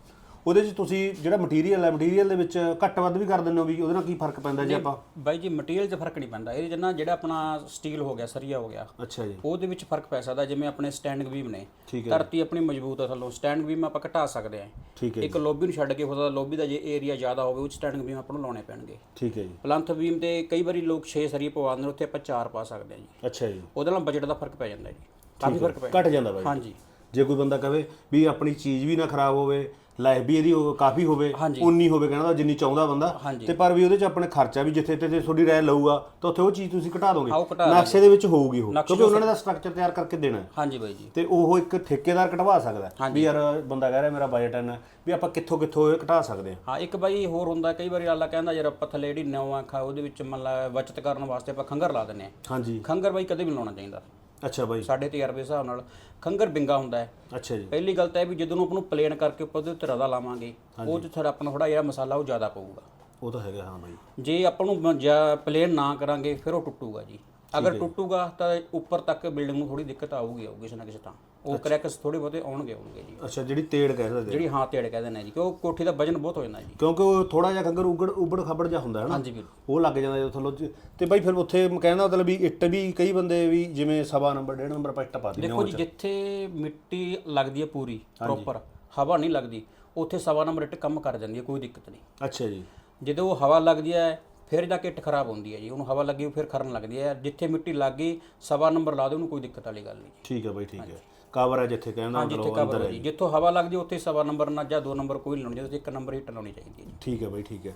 ਉਹਦੇ 'ਚ ਤੁਸੀਂ ਜਿਹੜਾ ਮਟੀਰੀਅਲ ਹੈ ਮਟੀਰੀਅਲ ਦੇ ਵਿੱਚ ਘੱਟ ਵੱਧ ਵੀ ਕਰ ਦਿੰਦੇ ਹੋ ਵੀ ਉਹਦੇ ਨਾਲ ਕੀ ਫ਼ਰਕ ਪੈਂਦਾ ਜੇ ਆਪਾਂ? ਬਾਈ ਜੀ ਮਟੀਰੀਅਲ 'ਚ ਫ਼ਰਕ ਨਹੀਂ ਪੈਂਦਾ। ਇਹਦੇ 'ਚ ਨਾ ਜਿਹੜਾ ਆਪਣਾ ਸਟੀਲ ਹੋ ਗਿਆ ਸਰੀਆ ਹੋ ਗਿਆ ਅੱਛਾ ਜੀ। ਉਹਦੇ ਵਿੱਚ ਫ਼ਰਕ ਪੈ ਸਕਦਾ ਜਿਵੇਂ ਆਪਣੇ ਸਟੈਂਡਿੰਗ ਬੀਮ ਨੇ। ਠੀਕ ਧਰਤੀ ਆਪਣੀ ਮਜ਼ਬੂਤ ਹੈ ਥੱਲੋਂ। ਸਟੈਂਡਿੰਗ ਬੀਮ ਆਪਾਂ ਘਟਾ ਸਕਦੇ ਹਾਂ। ਠੀਕ ਹੈ ਇੱਕ ਲੋਬੀ ਨੂੰ ਛੱਡ ਕੇ ਹੋ ਸਕਦਾ ਲੋਬੀ ਦਾ ਜੇ ਏਰੀਆ ਜ਼ਿਆਦਾ ਹੋਵੇ ਉਹ ਸਟੈਂਡਿੰਗ ਬੀਮ ਆਪਾਂ ਨੂੰ ਲਾਉਣੇ ਪੈਣਗੇ। ਠੀਕ ਹੈ ਜੀ। ਪਲੰਥ ਬੀਮ ਤੇ ਕਈ ਵਾਰੀ ਲੋਕ 6 ਸਰੀਏ ਪਵਾ ਦਿੰਦੇ ਨੇ ਉੱਥੇ ਆਪਾਂ 4 ਪਾ ਸਕਦੇ ਹਾਂ ਜੀ। ਅੱਛਾ ਜੀ। ਉਹਦੇ ਨਾਲ ਬਜਟ ਦਾ ਫ਼ਰਕ ਪੈ ਜਾਂਦਾ ਜੀ। ਕਾਫੀ ਫ਼ਰਕ ਪੈ ਘਟ ਜਾਂਦਾ ਬਾਈ। ਹਾਂਜੀ। ਜੇ ਕੋਈ ਬੰਦਾ ਕਵੇ ਵੀ ਆਪਣੀ ਚੀਜ਼ ਵੀ ਨਾ ਖਰਾਬ ਹੋਵੇ ਲਾਈਫ ਵੀ ਇਹਦੀ ਉਹ ਕਾਫੀ ਹੋਵੇ ਹਾਂਜੀ। ਉਨੀ ਹੋਵੇ ਕਹਿੰਦਾ ਜਿੰਨੀ ਚਾਹੁੰਦਾ ਬੰਦਾ ਹਾਂਜੀ। ਤੇ ਪਰ ਵੀ ਉਹਦੇ ਚ ਆਪਣੇ ਖਰਚਾ ਵੀ ਜਿੱਥੇ ਤੇ ਤੁਹਾਡੀ ਰਾਇ ਲਊਗਾ ਤਾਂ ਉੱਥੇ ਉਹ ਚੀਜ਼ ਤੁਸੀਂ ਘਟਾ ਦੋਗੇ। ਹਾਂ, ਉਹ ਘਟਾ ਨਕਸ਼ੇ ਦੇ ਵਿੱਚ ਹੋਊਗੀ ਉਹ ਨਕਸ਼ੇ ਕਿਉਂਕਿ ਉਹਨਾਂ ਨੇ ਦਾ ਸਟਰਕਚਰ ਤਿਆਰ ਕਰਕੇ ਦੇਣਾ ਹੈ। ਹਾਂਜੀ ਬਾਈ ਜੀ। ਤੇ ਉਹ ਇੱਕ ਠੇਕੇਦਾਰ ਘਟਵਾ ਸਕਦਾ ਹੈ। ਵੀ ਯਾਰ ਬੰਦਾ ਕਹਿ ਰਿਹਾ ਮੇਰਾ ਬਜਟ ਇੰਨਾ ਵੀ ਆਪਾਂ ਕਿੱਥੋਂ ਕਿੱਥੋਂ ਇਹ ਘਟਾ ਸਕਦੇ ਹਾਂ। ਹਾਂ ਇੱਕ ਬਾਈ ਹੋਰ ਹੁੰਦਾ ਕਈ ਵਾਰੀ ਅੱਲਾ ਕਹਿੰਦਾ ਯਾਰ ਆਪਾਂ ਥੱਲੇ ਜਿਹੜੀ ਨਵਾਂ ਖਾ ਉਹਦੇ ਵਿੱਚ ਮੰਨ ਲਾ ਬਚਤ ਕਰਨ ਵਾਸਤੇ ਆਪਾਂ ਖੰਗਰ ਲਾ ਦਿੰਨੇ ਆ ਹਾਂਜੀ। ਖੰਗਰ ਬਾਈ ਕਦੇ ਵੀ ਨੀ ਲਾਉਣਾ ਚਾਹੀਦਾ। ਅੱਛਾ ਬਾਈ। ਸਾਡੇ ਤਜਰਬੇ ਹਿਸਾਬ ਨਾਲ ਖੰਗਰ ਬਿੰਗਾ ਹੁੰਦਾ ਹੈ। ਅੱਛਾ ਜੀ। ਪਹਿਲੀ ਗੱਲ ਤਾਂ ਇਹ ਵੀ ਜਦੋਂ ਆਪਾਂ ਨੂੰ ਪਲੇਨ ਕਰਕੇ ਉੱਪਰ ਦੇ ਉੱਤੇ ਰਦਾ ਲਾਵਾਂਗੇ ਉਹ ਤੇ ਥੋੜਾ ਆਪਣਾ ਥੋੜਾ ਜਿਹੜਾ ਮਸਾਲਾ ਉਹ ਜ਼ਿਆਦਾ ਪਊਗਾ। ਉਹ ਤਾਂ ਹੈਗਾ ਹਾਂ ਬਾਈ। ਜੇ ਆਪਾਂ ਨੂੰ ਜਾਂ ਪਲੇਨ ਨਾ ਕਰਾਂਗੇ ਫਿਰ ਉਹ ਟੁੱਟੂਗਾ ਜੀ। ਅਗਰ ਟੁੱਟੂਗਾ ਤਾਂ ਉੱਪਰ ਤੱਕ ਬਿਲਡਿੰਗ ਨੂੰ ਥੋੜੀ ਦਿੱਕਤ ਆਊਗੀ ਆਊਗੀ ਕਿਸੇ ਨਾ ਕਿਸੇ ਤਾਂ ਉਹ ਕਰੈਕਸ ਥੋੜੇ ਬਹੁਤੇ ਆਉਣਗੇ ਆਉਣਗੇ ਜੀ। ਅੱਛਾ ਜਿਹੜੀ ਤੇੜ ਕਹਿ ਸਕਦੇ ਜਿਹੜੀ ਹਾਂ ਤੇੜ ਕਹਿੰਦੇ ਨੇ ਜੀ ਕਿ ਉਹ ਕੋਠੀ ਦਾ ਵਜਨ ਬਹੁਤ ਹੋ ਜਾਂਦਾ ਜੀ। ਕਿਉਂਕਿ ਉਹ ਥੋੜਾ ਜਿਹਾ ਖੰਗਰ ਉਗੜ ਉਬੜ ਖਬੜ ਜਾ ਹੁੰਦਾ ਹੈ ਨਾ। ਹਾਂਜੀ ਉਹ ਲੱਗ ਜਾਂਦਾ ਜਦੋਂ ਥੱਲੋਂ ਚ- ਤੇ ਬਾਈ ਫਿਰ ਉੱਥੇ ਕਹਿੰਦਾ ਮਤਲਬ ਵੀ ਇੱਟ ਵੀ ਕਈ ਬੰਦੇ ਵੀ ਜਿਵੇਂ ਸਵਾ ਨੰਬਰ ਡੇਢ ਨੰਬਰ ਆਪਾਂ ਇੱਟ ਪਾ ਦਿੰਦੇ ਦੇਖੋ ਜੀ ਜਿੱਥੇ ਮਿੱਟੀ ਲੱਗਦੀ ਹੈ ਪੂਰੀ ਪ੍ਰੋਪਰ ਹਵਾ ਨਹੀਂ ਲੱਗਦੀ ਉੱਥੇ ਸਵਾ ਨੰਬਰ ਇੱਟ ਕੰਮ ਕਰ ਜਾਂਦੀ ਹੈ ਕੋਈ ਦਿੱਕਤ ਨਹੀਂ। ਅੱਛਾ ਜੀ। ਜਦੋਂ ਉਹ ਹਵਾ ਲੱਗਦੀ ਹੈ ਫਿਰ ਜਾ ਕੇ ਇੱਟ ਖਰਾਬ ਹੁੰਦੀ ਹੈ ਜੀ। ਉਹਨੂੰ ਹਵਾ ਲੱਗੀ ਫਿਰ ਖਰਨ ਲੱਗਦੀ ਹੈ। ਜਿੱਥੇ ਮਿੱਟੀ ਲੱਗ ਗਈ ਸਵਾ ਨੰਬਰ ਲਾ ਦੇ ਉਹਨੂੰ ਕੋਈ ਦਿੱਕਤ ਵਾਲੀ ਗੱਲ ਨਹੀਂ। ਠੀਕ ਹੈ ਬਾਈ ਠੀਕ ਹੈ। ਕਵਰ ਹੈ ਜਿੱਥੇ ਕਹਿੰਦਾ ਜਿੱਥੇ ਮਤਲਬ ਕਵਰ ਹੋ ਜੀ। ਜਿੱਥੋਂ ਹਵਾ ਲੱਗਦੀ ਉੱਥੇ ਸਵਾ ਨੰਬਰ ਨਾਲ ਜਾਂ ਦੋ ਨੰਬਰ ਕੋਈ ਲਾਉਣੀ ਚਾਹੀਦੀ ਇੱਕ ਨੰਬਰ ਹਿੱਟ ਲਾਉਣੀ ਚਾਹੀਦੀ ਹੈ ਠੀਕ ਹੈ ਬਾਈ ਠੀਕ ਹੈ।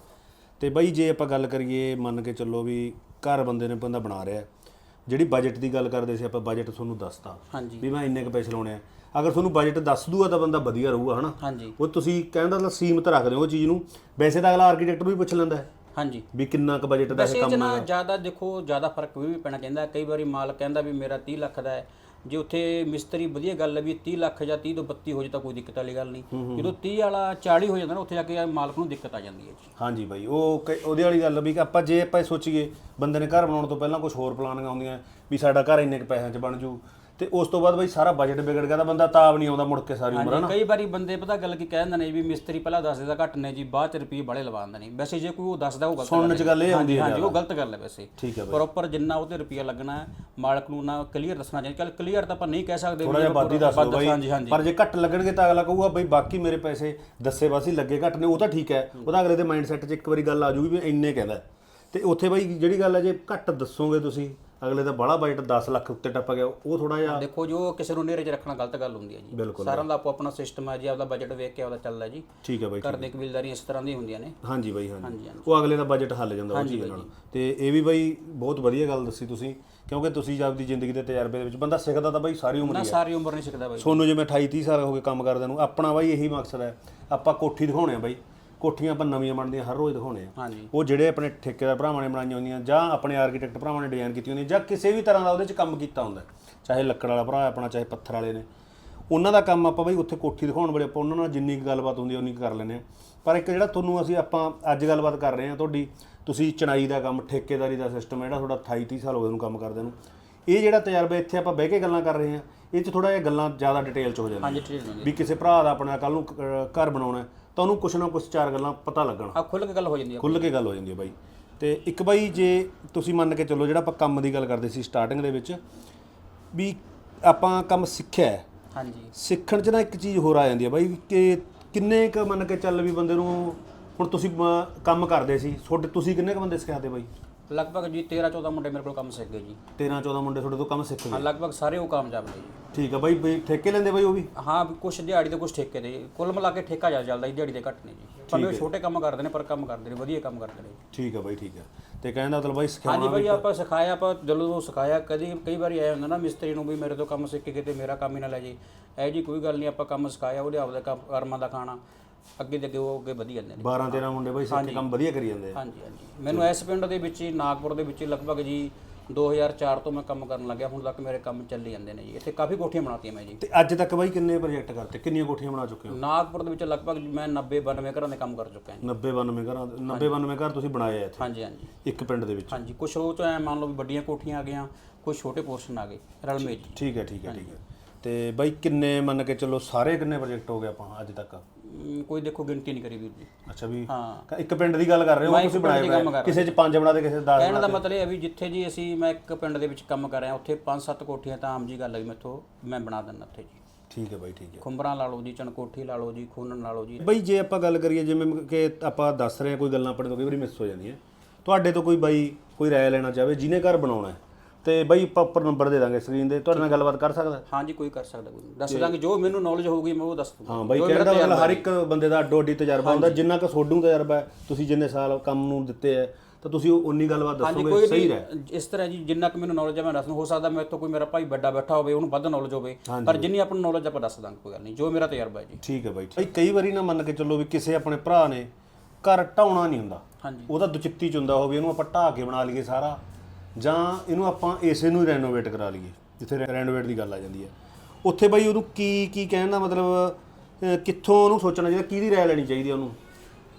ਤੇ ਬਾਈ ਜੇ ਆਪਾਂ ਗੱਲ ਕਰੀਏ ਮੰਨ ਕੇ ਚੱਲੋ ਵੀ ਘਰ ਬੰਦੇ ਨੇ ਬੰਦਾ ਬਣਾ ਰਿਹਾ ਜਿਹੜੀ ਬਜਟ ਦੀ ਗੱਲ ਕਰਦੇ ਸੀ ਆਪਾਂ ਬਜਟ ਤੁਹਾਨੂੰ ਦੱਸਤਾ ਵੀ ਮੈਂ ਇੰਨੇ ਕੁ ਪੈਸੇ ਲਾਉਣੇ ਆ। ਅਗਰ ਤੁਹਾਨੂੰ ਬਜਟ ਦੱਸ ਦੂਗਾ ਤਾਂ ਬੰਦਾ ਵਧੀਆ ਰਹੂਗਾ ਹਨਾ? ਹਾਂਜੀ ਉਹ ਤੁਸੀਂ ਕਹਿੰਦਾ ਤਾਂ ਸੀਮਤ ਰੱਖਦੇ ਹੋ ਉਹ ਚੀਜ਼ ਨੂੰ। ਵੈਸੇ ਤਾਂ ਅਗਲਾ ਆਰਕੀਟੈਕਟ ਵੀ ਪੁੱਛ ਲੈਂਦਾ ਹੈ ਹਾਂਜੀ ਵੀ ਕਿੰਨਾ ਕੁ ਬਜਟ ਦਾ ਵੈਸੇ ਕੰਮ ਜਨਾ ਜ਼ਿਆਦਾ ਦੇਖੋ ਜ਼ਿਆਦਾ ਫ਼ਰਕ ਵੀ ਪੈਣਾ ਚਾਹੀਦਾ। ਕਈ ਵਾਰੀ ਮਾਲ ਕਹਿੰਦਾ ਵੀ ਮੇਰਾ 30 ਲੱਖ ਦਾ ਹੈ ਜੇ ਉੱਥੇ ਮਿਸਤਰੀ ਵਧੀਆ ਗੱਲ ਹੈ ਵੀ 30 ਲੱਖ ਜਾਂ 30 ਤੋਂ 32 ਹੋ ਜੇ ਤਾਂ ਕੋਈ ਦਿੱਕਤ ਵਾਲੀ ਗੱਲ ਨਹੀਂ। ਜਦੋਂ 30 ਵਾਲਾ 40 ਹੋ ਜਾਂਦਾ ਨਾ ਉੱਥੇ ਜਾ ਕੇ ਮਾਲਕ ਨੂੰ ਦਿੱਕਤ ਆ ਜਾਂਦੀ ਹੈ ਜੀ। ਹਾਂਜੀ ਬਾਈ ਉਹ ਕਈ- ਉਹਦੇ ਵਾਲੀ ਗੱਲ ਵੀ ਕਿ ਆਪਾਂ ਜੇ ਆਪਾਂ ਇਹ ਸੋਚੀਏ ਬੰਦੇ ਨੇ ਘਰ ਬਣਾਉਣ ਤੋਂ ਪਹਿਲਾਂ ਕੁਝ ਹੋਰ ਪਲਾਨਿੰਗ ਆਉਂਦੀਆਂ ਵੀ ਸਾਡਾ ਘਰ ਇੰਨੇ ਕੁ ਪੈਸਿਆਂ 'ਚ ਬਣ ਜੂ ਤੇ ਉਸ ਤੋਂ ਬਾਅਦ ਬਾਈ ਸਾਰਾ ਬਜਟ ਵਿਗੜ ਗਿਆ ਤਾਂ ਬੰਦਾ ਤਾਬ ਨਹੀਂ ਆਉਂਦਾ ਮੁੜ ਕੇ ਸਾਰੀ ਉਮਰ ਹਾਂਜੀ ਕਈ ਵਾਰੀ ਬੰਦੇ ਪਤਾ ਗੱਲ ਕੀ ਕਹਿ ਦਿੰਦੇ ਨੇ ਵੀ ਮਿਸਤਰੀ ਪਹਿਲਾਂ ਦੱਸ ਦਿੰਦਾ ਘੱਟ ਨੇ ਜੀ ਬਾਅਦ ਚ ਰੁਪਏ ਬੜੇ ਲਵਾ ਦਿੰਦੇ ਨੇ। ਵੈਸੇ ਜੇ ਕੋਈ ਉਹ ਦੱਸਦਾ ਉਹ ਗਲਤ ਸੁਣਨ 'ਚ ਗੱਲ ਇਹ ਆਉਂਦੀ ਹੈ ਹਾਂਜੀ ਉਹ ਗਲਤ ਗੱਲ ਹੈ ਵੈਸੇ। ਠੀਕ ਹੈ ਬਾਈ। ਪ੍ਰੋਪਰ ਜਿੰਨਾ ਉਹਤੇ ਰੁਪਿਆ ਲੱਗਣਾ ਹੈ ਮਾਲਕ ਨੂੰ ਨਾ ਕਲੀਅਰ ਦੱਸਣਾ ਚਾਹੀਦਾ। ਕੱਲ ਕਲੀਅਰ ਤਾਂ ਆਪਾਂ ਨਹੀਂ ਕਹਿ ਸਕਦੇ ਥੋੜਾ ਜਿਹਾ ਬਾਦੀ ਦੱਸ ਦਿਓ ਬਾਈ। ਹਾਂਜੀ ਹਾਂਜੀ। ਪਰ ਜੇ ਘੱਟ ਲੱਗਣਗੇ ਤਾਂ ਅਗਲਾ ਕਹੂਗਾ ਬਈ ਬਾਕੀ ਮੇਰੇ ਪੈਸੇ ਦੱਸੇ ਵਾਸੀ ਲੱਗੇ ਘੱਟ ਨੇ ਉਹ ਤਾਂ ਠੀਕ ਹੈ। ਉਹਦਾ ਅਗਲੇ ਦੇ ਮਾਈਂਡ ਸੈੱਟ 'ਚ ਇੱਕ ਵਾਰੀ ਗੱਲ ਆ ਜੂਗੀ ਵੀ ਇੰਨੇ ਕਹਿੰਦਾ। ਹੈ। ਤੇ ਉੱਥੇ ਬਾਈ ਜਿਹੜੀ ਗੱਲ ਹੈ ਜੇ ਘੱਟ ਦੱਸੋਗੇ ਤੁਸੀਂ ਅਗਲੇ ਦਾ ਬੜਾ ਬਜਟ 10 ਲੱਖ ਉੱਤੇ ਟੱਪ ਗਿਆ ਉਹ ਥੋੜਾ ਜਿਹਾ ਦੇਖੋ ਜੋ ਕਿਸੇ ਨੂੰ ਨੇਰੇ 'ਚ ਰੱਖਣਾ ਗਲਤ ਗੱਲ ਹੁੰਦੀ ਹੈ ਜੀ। ਬਿਲਕੁਲ ਸਾਰਿਆਂ ਦਾ ਆਪੋ ਆਪਣਾ ਸਿਸਟਮ ਹੈ ਜੀ ਆਪਦਾ ਬਜਟ ਵੇਖ ਕੇ ਆਪਦਾ ਚੱਲਦਾ ਜੀ। ਠੀਕ ਹੈ ਬਾਈ ਘਰ ਦੇ ਕਬੀਲਦਾਰੀਆਂ ਇਸ ਤਰ੍ਹਾਂ ਦੀਆਂ ਹੁੰਦੀਆਂ ਨੇ। ਹਾਂਜੀ ਬਾਈ ਹਾਂਜੀ। ਹਾਂਜੀ ਹਾਂਜੀ। ਉਹ ਅਗਲੇ ਦਾ ਬਜਟ ਹੱਲ ਜਾਂਦਾ ਉਹ ਚੀਜ਼ ਨਾਲ। ਤੇ ਇਹ ਵੀ ਬਾਈ ਬਹੁਤ ਵਧੀਆ ਗੱਲ ਦੱਸੀ ਤੁਸੀਂ ਕਿਉਂਕਿ ਤੁਸੀਂ ਆਪਦੀ ਜ਼ਿੰਦਗੀ ਦੇ ਤਜਰਬੇ ਦੇ ਵਿੱਚ ਬੰਦਾ ਸਿੱਖਦਾ ਤਾਂ ਬਾਈ ਸਾਰੀ ਉਮਰ ਨਾ ਹੀ ਹੈ ਸਾਰੀ ਉਮਰ ਨਹੀਂ ਸਿੱਖਦਾ ਬਾਈ ਸੋਨੂੰ ਜਿਵੇਂ 28 30 ਸਾਲ ਹੋ ਗਏ ਕੰਮ ਕਰਦਿਆਂ ਨੂੰ ਆਪਣਾ ਬਾਈ ਇਹੀ ਮਕਸਦ ਹੈ। ਆਪਾਂ ਕੋਠੀ ਦਿਖਾਉਣੇ ਆ ਬਾਈ। ਕੋਠੀਆਂ ਆਪਾਂ ਨਵੀਆਂ ਬਣਦੀਆਂ ਹਰ ਰੋਜ਼ ਦਿਖਾਉਣੇ ਆ। ਹਾਂਜੀ। ਉਹ ਜਿਹੜੇ ਆਪਣੇ ਠੇਕੇਦਾਰ ਭਰਾਵਾਂ ਨੇ ਬਣਾਈਆਂ ਹੁੰਦੀਆਂ ਜਾਂ ਆਪਣੇ ਆਰਕੀਟੈਕਟ ਭਰਾਵਾਂ ਨੇ ਡਿਜ਼ਾਈਨ ਕੀਤੀਆਂ ਹੁੰਦੀਆਂ ਜਾਂ ਕਿਸੇ ਵੀ ਤਰ੍ਹਾਂ ਦਾ ਉਹਦੇ 'ਚ ਕੰਮ ਕੀਤਾ ਹੁੰਦਾ। ਚਾਹੇ ਲੱਕੜ ਵਾਲਾ ਭਰਾ ਆਪਣਾ ਚਾਹੇ ਪੱਥਰ ਵਾਲੇ ਨੇ। ਉਹਨਾਂ ਦਾ ਕੰਮ ਆਪਾਂ ਬਈ ਉੱਥੇ ਕੋਠੀ ਦਿਖਾਉਣ ਵੇਲੇ ਆਪਾਂ ਉਹਨਾਂ ਨਾਲ ਜਿੰਨੀ ਕੁ ਗੱਲਬਾਤ ਹੁੰਦੀ ਉਨੀ ਕੁ ਕਰ ਲੈਂਦੇ ਆ। ਪਰ ਇੱਕ ਜਿਹੜਾ ਤੁਹਾਨੂੰ ਅਸੀਂ ਆਪਾਂ ਅੱਜ ਗੱਲਬਾਤ ਕਰ ਰਹੇ ਹਾਂ ਤੁਹਾਡੀ ਤੁਸੀਂ ਚਣਾਈ ਦਾ ਕੰਮ ਠੇਕੇਦਾਰੀ ਦਾ ਸਿਸਟਮ ਜਿਹੜਾ ਤੁਹਾਡਾ 28 30 ਸਾਲ ਹੋ ਗਏ ਨੂੰ ਕੰਮ ਕਰਦੇ ਨੂੰ। ਇਹ ਜਿਹੜਾ ਤਜਰਬਾ ਇੱਥੇ ਆਪਾਂ ਬਹਿ ਕੇ ਗੱਲਾਂ ਕਰ ਰਹੇ ਹਾਂ ਇਹ 'ਚ ਥੋੜਾ ਜਿਹਾ ਗੱਲਾਂ ਜ਼ਿਆਦਾ ਡਿਟੇਲ 'ਚ ਹੋ ਜਾਂਦੀਆਂ ਹਾਂਜੀ ਠੀਕ ਹੈ ਵੀ ਕਿਸੇ ਭਰਾ ਦਾ ਆਪਣਾ ਕੱਲ ਨੂੰ ਘਰ ਬਣਾਉਣਾ ਹੈ, ਤਾਂ ਉਹਨੂੰ ਕੁਛ ਨਾ ਕੁਛ ਚਾਰ ਗੱਲਾਂ ਪਤਾ ਲੱਗਣ। ਆ ਖੁੱਲ ਕੇ ਗੱਲ ਹੋ ਜਾਂਦੀ ਹੈ ਖੁੱਲ ਕੇ ਗੱਲ ਹੋ ਜਾਂਦੀ ਹੈ ਬਾਈ। ਤੇ ਇੱਕ ਬਾਈ ਜੇ ਤੁਸੀਂ ਮੰਨ ਕੇ ਚੱਲੋ ਜਿਹੜਾ ਆਪਾਂ ਕੰਮ ਦੀ ਗੱਲ ਕਰਦੇ ਸੀ ਸਟਾਰਟਿੰਗ ਦੇ ਵਿੱਚ ਵੀ ਆਪਾਂ ਕੰਮ ਸਿੱਖਿਆ ਹੈ। ਹਾਂਜੀ। ਸਿੱਖਣ 'ਚ ਨਾ ਇੱਕ ਚੀਜ਼ ਹੋਰ ਆ ਜਾਂਦੀ ਹੈ ਬਾਈ ਕਿ ਕਿੰਨੇ ਕ ਮੰਨ ਕੇ ਚੱਲ ਵੀ ਬੰਦੇ ਨੂੰ ਹੁਣ ਤੁਸੀਂ ਕੰਮ ਕਰਦੇ ਸੀ ਤੁਹਾਡੇ ਤੁਸੀਂ ਕਿੰਨੇ ਕ ਬੰਦੇ ਸਿਖਾਤੇ ਬਾਈ? ਲਗਭਗ ਜੀ 13 14 ਮੁੰਡੇ ਮੇਰੇ ਕੋਲ ਕੰਮ ਸਿੱਖ ਗਏ ਜੀ। 13 14 ਮੁੰਡੇ ਤੁਹਾਡੇ ਤੋਂ ਕੰਮ ਸਿੱਖ ਹਾਂ ਗਏ ਲਗਭਗ ਸਾਰੇ ਉਹ ਕਾਮਯਾਬ ਨੇ ਜੀ। ਠੀਕ ਆ ਬਾਈ ਬਈ ਠੇਕੇ ਲੈਂਦੇ ਬਾਈ ਉਹ ਵੀ? ਹਾਂ ਕੁਝ ਦਿਹਾੜੀ ਤੇ ਕੁਝ ਠੇਕੇ ਦੇ ਕੁੱਲ ਮਿਲਾ ਕੇ ਠੇਕਾ ਜ਼ਿਆਦਾ ਚੱਲਦਾ ਜੀ ਦਿਹਾੜੀ ਦੇ ਘੱਟ ਨੇ ਜੀ। ਭਾਵੇਂ ਉਹ ਛੋਟੇ ਕੰਮ ਕਰਦੇ ਨੇ ਪਰ ਕੰਮ ਕਰਦੇ ਨੇ ਵਧੀਆ ਕੰਮ ਕਰਦੇ ਨੇ। ਠੀਕ ਆ ਬਾਈ ਠੀਕ ਆ। ਤੇ ਕਹਿੰਦਾ ਮਤਲਬ ਬਾਈ ਹਾਂਜੀ ਸਿਖਾਉਣਾ ਭਾਈ ਆਪਾਂ ਸਿਖਾਇਆ ਆਪਾਂ ਦਿਲੋਂ ਤੋਂ ਸਿਖਾਇਆ ਕਦੀ ਕਈ ਵਾਰੀ ਆਇਆ ਹੁੰਦਾ ਨਾ ਮਿਸਤਰੀ ਨੂੰ ਵੀ ਮੇਰੇ ਤੋਂ ਕੰਮ ਸਿੱਖ ਕੇ ਕਿਤੇ ਮੇਰਾ ਕੰਮ ਹੀ ਨਾ ਲੈ ਜੇ। ਇਹ ਜੀ ਕੋਈ ਗੱਲ ਨਹੀਂ ਆਪਾਂ ਕੰਮ ਸਿਖਾਇਆ ਉਹਦੇ ਆਪਦੇ ਕੰਮ ਕਰਮਾਂ ਦਾ ਖਾਣਾ। ਅੱਗੇ ਦੇ ਅੱਗੇ ਉਹ ਅੱਗੇ ਵਧੀ ਜਾਂਦੇ ਨੇ। 12 13 ਮੁੰਡੇ ਬਾਈ ਸਿੱਖ ਕੇ ਕੰਮ ਵਧੀਆ ਕਰੀ ਜਾਂਦੇ ਆ। ਹਾਂਜੀ ਹਾਂਜੀ। ਮੈਨੂੰ ਇਸ ਪਿੰਡ ਦੇ ਵਿੱਚ ਹੀ ਨਾਗਪੁਰ ਦੇ ਵਿੱਚ ਹੀ ਲਗਭਗ ਜੀ 2004 ਤੋਂ ਮੈਂ ਕੰਮ ਕਰਨ ਲੱਗਿਆ। ਹੁਣ ਤੱਕ ਮੇਰੇ ਕੰਮ ਚੱਲੀ ਜਾਂਦੇ ਨੇ ਜੀ। ਇੱਥੇ ਕਾਫੀ ਕੋਠੀਆਂ ਬਣਾਤੀਆਂ ਮੈਂ ਜੀ। ਤੇ ਅੱਜ ਤੱਕ ਬਾਈ ਕਿੰਨੇ ਪ੍ਰੋਜੈਕਟ ਕਰਤੇ? ਕਿੰਨੀਆਂ ਕੋਠੀਆਂ ਬਣਾ ਚੁੱਕੇ ਹੋ? ਨਾਗਪੁਰ ਦੇ ਵਿੱਚ ਲਗਭਗ ਮੈਂ 90 92 ਘਰਾਂ ਦੇ ਕੰਮ ਕਰ ਚੁੱਕਾ ਹਾਂ 90 92 ਘਰਾਂ 90 92 ਘਰ ਤੁਸੀਂ ਬਣਾਏ ਆ ਇੱਥੇ? ਹਾਂਜੀ ਹਾਂਜੀ। ਇੱਕ ਪਿੰਡ ਦੇ ਵਿੱਚ? ਹਾਂਜੀ। ਕੁਝ ਉਹ ਤੋਂ ਐ ਮੰਨ ਲਓ ਵੀ ਵੱਡੀਆਂ ਕੋਠੀਆਂ ਆ ਗਈਆਂ ਕੁਝ ਛੋਟੇ ਪੋਰਸ਼ਨ ਆ ਗਏ ਰਲਮੇ ਜੀ ਠੀਕ ਹੈ ਠੀਕ ਹੈ ਠੀਕ ਹੈ। ਤੇ ਬਾਈ ਕਿੰਨੇ ਮੰਨ ਕੇ ਚੱਲੋ ਸਾਰੇ ਕਿੰਨੇ ਪ੍ਰੋਜੈਕਟ ਹੋ ਗਏ ਆਪਾਂ ਅੱਜ ਤੱਕ? ਅਮ, ਕੋਈ ਦੇਖੋ ਗਿਣਤੀ ਨਹੀਂ ਕਰੀ ਵੀਰ ਜੀ। ਅੱਛਾ ਵੀ ਹਾਂ। ਇੱਕ ਪਿੰਡ ਦੀ ਗੱਲ ਕਰ ਰਹੇ ਹੋ ਮੈਂ ਤੁਸੀਂ ਪਿੰਡ ਬਣਾਏ ਦੀ ਹੋਏ ਕੰਮ। ਕਰ ਕਿਸੇ 'ਚ ਪੰਜ ਬਣਾ ਦੇ ਕਿਸੇ 'ਚ 10 ਕਹਿਣ ਦਾ ਮਤਲਬ ਇਹ ਹੈ ਵੀ ਜਿੱਥੇ ਜੀ ਅਸੀਂ ਮੈਂ ਇੱਕ ਪਿੰਡ ਦੇ ਵਿੱਚ ਕੰਮ ਕਰ ਰਿਹਾ ਉੱਥੇ 5-7 ਕੋਠੀਆਂ ਤਾਂ ਆਮ ਜੀ ਗੱਲ ਹੈ ਮੈਥੋਂ ਮੈਂ ਬਣਾ ਦਿੰਦਾ ਉੱਥੇ ਜੀ। ਠੀਕ ਹੈ ਬਾਈ ਠੀਕ ਹੈ। ਖੁੰਬਰਾਂ ਲਾ ਲਓ ਜੀ ਚਣਕੋਠੀ ਲਾ ਲਓ ਜੀ ਖੂਨਣ ਲਾ ਲਓ ਜੀ। ਬਾਈ ਜੇ ਆਪਾਂ ਗੱਲ ਕਰੀਏ ਜਿਵੇਂ ਕਿ ਆਪਾਂ ਦੱਸ ਰਹੇ ਹਾਂ ਕੋਈ ਗੱਲਾਂ ਆਪਣੇ ਤੋਂ ਕਈ ਵਾਰੀ ਮਿਸ ਹੋ ਜਾਂਦੀਆਂ। ਤੁਹਾਡੇ ਤੋਂ ਕੋਈ ਬਾਈ ਕੋਈ ਰਾਏ ਲੈਣਾ ਚਾਹਵੇ ਜਿਹਨੇ ਘਰ ਬਣਾਉਣਾ ਹੈ ਤੇ ਬਾਈ ਆਪਾਂ ਉੱਪਰ ਨੰਬਰ ਦੇ ਦਾਂਗੇ ਸਕਰੀਨ ਦੇ ਤੁਹਾਡੇ ਨਾਲ ਗੱਲਬਾਤ ਕਰ ਸਕਦਾ? ਹਾਂਜੀ ਕੋਈ ਕਰ ਸਕਦਾ ਕੋਈ। ਦੱਸ ਦਾਂਗੇ ਜੋ ਮੈਨੂੰ ਨੌਲੇਜ ਹੋਊਗੀ ਮੈਂ ਉਹ ਦੱਸ ਦੂੰਗਾ। ਹਾਂ ਬਾਈ ਕਹਿੰਦਾ ਮਤਲਬ ਹਰ ਇੱਕ ਬੰਦੇ ਦਾ ਅੱਡੋ ਅੱਡੀ ਤਜਰਬਾ ਹੁੰਦਾ ਜਿੰਨਾ ਕੁ ਸੋਡੂ ਤਜਰਬਾ ਹੈ ਤੁਸੀਂ ਜਿੰਨੇ ਸਾਲ ਕੰਮ ਨੂੰ ਦਿੱਤੇ ਹੈ ਤਾਂ ਤੁਸੀਂ ਉਨੀ ਗੱਲਬਾਤ ਦੱਸੋਗੇ ਸਹੀ ਰਹਿ। ਇਸ ਤਰ੍ਹਾਂ ਜੀ ਜਿੰਨਾ ਕੁ ਮੈਨੂੰ ਨੌਲੇਜ ਹੈ ਮੈਂ ਦੱਸ ਦੂੰ ਹੋ ਸਕਦਾ ਮੇਰੇ ਤੋਂ ਕੋਈ ਮੇਰਾ ਭਾਈ ਵੱਡਾ ਬੈਠਾ ਹੋਵੇ ਉਹਨੂੰ ਵੱਧ ਨੌਲੇਜ ਹੋਵੇ ਪਰ ਜਿੰਨੀ ਆਪਾਂ ਨੂੰ ਨੌਲੇਜ ਆਪਾਂ ਦੱਸ ਦਾਂਗੇ ਕੋਈ ਗੱਲ ਨਹੀਂ। ਜੋ ਮੇਰਾ ਤਜਰਬਾ ਹੈ ਜੀ। ਠੀਕ ਹੈ ਬਾਈ ਬਾਈ ਕਈ ਵਾਰੀ ਨਾ ਮੰਨ ਕੇ ਚੱਲੋ ਵੀ ਕਿਸੇ ਆਪਣੇ ਭਰਾ ਨੇ ਘਰ ਢਾਉਣਾ ਨਹੀਂ ਹੁੰਦਾ। ਹਾਂਜੀ। ਉਹਦਾ ਦੁਚਿੱਤੀ ਚ ਹੁੰਦਾ ਹੋਵੇ ਇਹਨੂੰ ਆਪਾਂ ਢਾਹ ਕੇ ਬਣਾ ਲਈਏ ਸਾਰਾ। ਜਾਂ ਇਹਨੂੰ ਆਪਾਂ ਏਸੇ ਨੂੰ ਰੈਨੋਵੇਟ ਕਰਾ ਲਈਏ ਜਿੱਥੇ ਰੈਨੋਵੇਟ ਦੀ ਗੱਲ ਆ ਜਾਂਦੀ ਹੈ। ਉੱਥੇ ਬਾਈ ਉਹਨੂੰ ਕੀ ਕੀ ਕਹਿਣ ਦਾ ਮਤਲਬ ਅਹ, ਕਿੱਥੋਂ ਉਹਨੂੰ ਸੋਚਣਾ ਚਾਹੀਦਾ ਕਿਹਦੀ ਰਾਏ ਲੈਣੀ ਚਾਹੀਦੀ ਹੈ ਉਹਨੂੰ?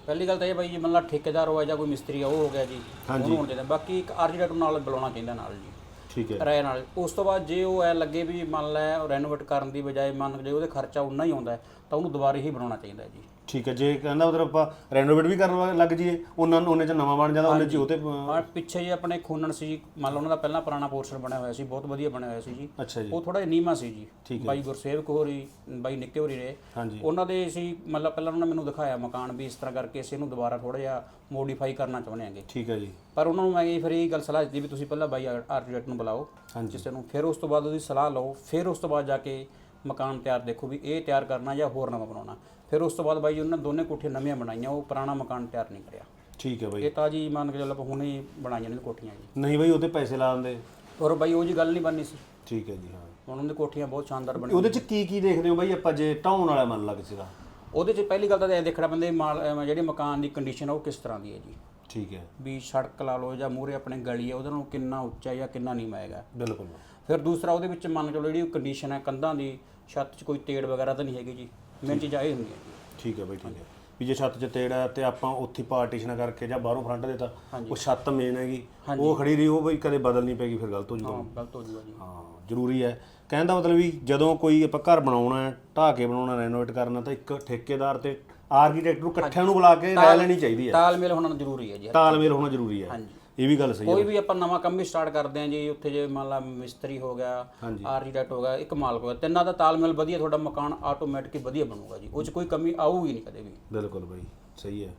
ਪਹਿਲੀ ਗੱਲ ਤਾਂ ਇਹ ਬਾਈ ਜੀ ਮਤਲਬ ਠੇਕੇਦਾਰ ਹੋਇਆ ਜਾਂ ਕੋਈ ਮਿਸਤਰੀ ਆ ਉਹ ਹੋ ਗਿਆ ਜੀ ਉਹਨੂੰ ਹੋਣਾ ਚਾਹੀਦਾ ਬਾਕੀ ਇੱਕ ਆਰਕੀਟੈਕਟ ਨਾਲ ਬੁਲਾਉਣਾ ਚਾਹੀਦਾ ਨਾਲ ਜੀ ਠੀਕ ਹੈ। ਰਾਏ ਨਾਲ। ਉਸ ਤੋਂ ਬਾਅਦ ਜੇ ਉਹ ਐ ਲੱਗੇ ਵੀ ਮੰਨ ਲੈ ਰੈਨੋਵੇਟ ਕਰਨ ਦੀ ਬਜਾਏ ਮੰਨ ਜੇ ਉਹਦੇ ਖਰਚਾ ਉਨਾ ਹੀ ਆਉਂਦਾ ਹੈ, ਤਾਂ ਉਹਨੂੰ ਦੁਬਾਰਾ ਹੀ ਬਣਾਉਣਾ ਚਾਹੀਦਾ ਜੀ। ਠੀਕ ਹੈ ਜੇ ਕਹਿੰਦਾ ਉਧਰ ਆਪਾਂ ਰੈਨੋਵੇਟ ਵੀ ਕਰਨ ਲੱਗ ਜਾਈਏ ਉਹਨਾਂ ਨੂੰ ਉਹਨੇ ਚ ਨਵਾਂ ਬਣ ਜਾਂਦਾ ਉਹਨੇ ਚ ਉਹ ਤੇ ਅਹ, ਹਾਂ ਪਿੱਛੇ ਜੀ ਆਪਣੇ ਖੂਨਣ ਸੀ ਮੰਨ ਲਓ ਉਹਨਾਂ ਦਾ ਪਹਿਲਾਂ ਪੁਰਾਣਾ ਪੋਰਸ਼ਨ ਬਣਿਆ ਹੋਇਆ ਸੀ ਬਹੁਤ ਵਧੀਆ ਬਣਿਆ ਹੋਇਆ ਸੀ ਜੀ। ਅੱਛਾ ਜੀ। ਉਹ ਥੋੜਾ ਨੀਵਾਂ ਸੀ ਜੀ। ਬਾਈ ਗੁਰਸੇਵਕ ਹੋਰੀ ਬਾਈ ਨਿੱਕੇ ਹੋਰੀ ਨੇ ਉਹਨਾਂ ਦੇ ਸੀ ਮਤਲਬ ਪਹਿਲਾਂ ਉਹਨਾਂ ਨੇ ਮੈਨੂੰ ਦਿਖਾਇਆ ਮਕਾਨ ਵੀ ਇਸ ਤਰ੍ਹਾਂ ਕਰਕੇ ਅਸੀਂ ਇਹਨੂੰ ਦੁਬਾਰਾ ਥੋੜਾ ਜਿਹਾ ਮੋਡੀਫਾਈ ਕਰਨਾ ਚਾਹੁੰਦੇ ਹਾਂਗੇ। ਠੀਕ ਹੈ ਜੀ। ਪਰ ਉਹਨਾਂ ਨੂੰ ਮੈਂ ਇਹ ਫਿਰ ਇਹ ਗੱਲ ਸਲਾਹ ਦਿੱਤੀ ਵੀ ਤੁਸੀਂ ਪਹਿਲਾਂ ਬਾਈ ਆਰਕੀਟੈਕਟ ਨੂੰ ਬੁਲਾਓ ਕਿਸੇ ਨੂੰ ਫਿਰ ਉਸ ਤੋਂ ਬਾਅਦ ਉਹਦੀ ਸਲਾਹ ਲਓ ਫਿਰ ਉਸ ਤੋਂ ਬਾਅਦ ਜਾ ਕੇ ਮਕਾਨ ਤਿਆਰ ਦੇਖੋ ਵੀ ਇਹ ਤਿਆਰ ਕਰਨਾ ਜਾਂ ਹੋਰ ਨਵਾਂ ਬਣਾਉਣਾ। ਫਿਰ ਉਸ ਤੋਂ ਬਾਅਦ ਬਾਈ ਜੀ ਉਹਨਾਂ ਨੇ ਦੋਨੇ ਕੋਠੀਆਂ ਨਵੀਆਂ ਬਣਾਈਆਂ ਉਹ ਪੁਰਾਣਾ ਮਕਾਨ ਤਿਆਰ ਨਹੀਂ ਕਰਿਆ। ਠੀਕ ਹੈ ਬਾਈ। ਇਹ ਤਾਂ ਜੀ ਮੰਨ ਕੇ ਚੱਲ ਆਪਾਂ ਹੁਣੇ ਹੀ ਬਣਾਈਆਂ ਨੇ ਕੋਠੀਆਂ ਜੀ। ਨਹੀਂ ਬਾਈ ਉਹਦੇ ਪੈਸੇ ਲਾ ਦਿੰਦੇ। ਔਰ ਬਾਈ ਉਹ ਜੀ ਗੱਲ ਨਹੀਂ ਬਣਨੀ ਸੀ। ਠੀਕ ਹੈ ਜੀ ਹਾਂ। ਹੁਣ ਉਹਨਾਂ ਦੀ ਕੋਠੀਆਂ ਬਹੁਤ ਸ਼ਾਨਦਾਰ ਬਣੀਆਂ ਉਹਦੇ ਚ ਕੀ ਕੀ ਦੇਖਦੇ ਹੋ ਬਾਈ ਆਪਾਂ ਜੇ ਢਾਉਣ ਵਾਲਾ ਮੰਨ ਲਾ ਕਿਸੇ ਦਾ? ਉਹਦੇ 'ਚ ਪਹਿਲੀ ਗੱਲ ਤਾਂ ਇਹ ਦੇਖਣਾ ਪੈਂਦਾ ਮਾਲ ਜਿਹੜੀ ਮਕਾਨ ਦੀ ਕੰਡੀਸ਼ਨ ਆ ਉਹ ਕਿਸ ਤਰ੍ਹਾਂ ਦੀ ਹੈ ਜੀ। ਠੀਕ ਹੈ। ਵੀ ਸੜਕ ਲਾ ਲਓ ਜਾਂ ਮੂਹਰੇ ਆਪਣੇ ਗਲੀ ਹੈ ਉਹਦੇ ਨੂੰ ਕਿੰਨਾ ਉੱਚਾ ਜਾਂ ਕਿੰਨਾ ਨੀਵਾਂ ਹੈਗਾ। ਬਿਲਕੁਲ। ਫਿਰ ਦੂਸਰਾ ਉਹਦੇ ਵਿੱਚ ਮੰਨ ਚਲੋ ਜਿਹੜੀ ਕੰਡੀਸ਼ਨ ਹੈ ਕੰਧਾਂ ਦੀ ਛੱਤ 'ਚ ਕੋਈ ਤੇੜ ਵਗੈਰਾ ਤਾਂ ਨਹੀਂ ਹੈਗੀ ਜੀ। ਮੇਨ ਚੀਜ਼ ਇਹ ਹੁੰਦੀ ਹੈ ਜੀ। ਠੀਕ ਹੈ ਬਾਈ ਠੀਕ ਹੈ। ਵੀ ਜੇ ਛੱਤ 'ਚ ਤੇੜ ਹੈ ਤੇ ਆਪਾਂ ਉੱਥੇ ਪਾਰਟੀਸ਼ਨ ਕਰਕੇ ਜਾਂ ਬਾਹਰੋਂ ਫਰੰਟ ਦੇ ਤਾਂ ਉਹ ਛੱਤ ਮੇਨ ਹੈਗੀ। ਉਹ ਖੜੀ ਰਹੀ ਉਹ ਬਈ ਕਦੇ ਬਦਲਣੀ ਪੈਗੀ ਫਿਰ ਗਲਤ ਹੋ ਜੂਗਾ। ਹਾਂ ਗਲਤ ਹੋ ਜੂਗਾ ਜੀ। ਹਾਂ ਜ਼ਰੂਰੀ ਹੈ। ਕਹਿਣ ਦਾ ਮਤਲਬ ਵੀ ਜਦੋਂ ਕੋਈ ਆਪਾਂ ਘਰ ਬਣਾਉਣਾ ਹੈ ਢਾਹ ਕੇ ਬਣਾਉਣਾ ਰੈਨੋਵੇਟ ਕਰਨਾ ਤਾਂ ਇੱਕ ਠੇਕੇਦਾਰ ਤੇ ਆਰਕੀਟੈਕਟ ਨੂੰ ਇਕੱਠਿਆਂ ਨੂੰ ਬੁਲਾ ਕੇ ਰਾਏ ਲੈਣੀ ਚਾਹੀਦੀ ਹੈ। ਤਾਲਮੇਲ ਹੋਣਾ ਜ਼ਰੂਰੀ ਹੈ ਜੀ। ਤਾਲਮੇਲ ਹੋਣਾ ਜ਼ਰੂਰੀ ਹੈ। ਹਾਂਜੀ। ਇਹ ਵੀ ਗੱਲ ਸਹੀ ਹੈ ਕੋਈ ਵੀ ਆਪਾਂ ਨਵਾਂ ਕੰਮ ਵੀ ਸਟਾਰਟ ਕਰਦੇ ਹਾਂ ਜੀ ਉੱਥੇ ਜੇ ਮੰਨ ਲਾ ਮਿਸਤਰੀ ਹੋ ਗਿਆ। ਆਰਕੀਟੈਕਟ ਹੋ ਗਿਆ ਇੱਕ ਮਾਲਕ ਹੋ ਗਿਆ ਤਿੰਨਾਂ ਦਾ ਤਾਲਮੇਲ ਵਧੀਆ ਤੁਹਾਡਾ ਮਕਾਨ ਆਟੋਮੈਟਿਕ ਵਧੀਆ ਬਣੂਗਾ ਜੀ। ਉਹ 'ਚ ਕੋਈ ਕਮੀ ਆਊਗੀ ਨਹੀਂ ਕਦੇ ਵੀ। ਬਿਲਕੁਲ ਬਾਈ ਸਹੀ ਹੈ।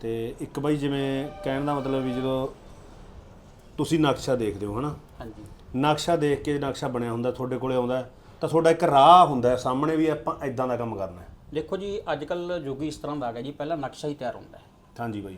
ਤੇ ਇੱਕ ਬਾਈ ਜਿਵੇਂ ਕਹਿਣ ਦਾ ਮਤਲਬ ਵੀ ਜਦੋਂ ਤੁਸੀਂ ਨਕਸ਼ਾ ਦੇਖਦੇ ਹੋ ਹਨਾ? ਹਾਂਜੀ। ਨਕਸ਼ਾ ਦੇਖ ਕੇ ਨਕਸ਼ਾ ਬਣਿਆ ਹੁੰਦਾ ਤੁਹਾਡੇ ਕੋਲੇ ਆਉਂਦਾ ਤਾਂ ਤੁਹਾਡਾ ਇੱਕ ਰਾਹ ਹੁੰਦਾ ਸਾਹਮਣੇ ਵੀ ਆਪਾਂ ਇਦਾਂ ਦਾ ਕੰਮ ਕਰਨਾ ਹੈ। ਦੇਖੋ ਜੀ ਅੱਜ ਕੱਲ ਯੁੱਗ ਇਸ ਤਰ੍ਹਾਂ ਦਾ ਆ ਗਿਆ ਜੀ ਪਹਿਲਾਂ ਨਕਸ਼ਾ ਹੀ ਤਿਆਰ ਹੁੰਦਾ ਹੈ। ਹਾਂਜੀ ਬਾਈ।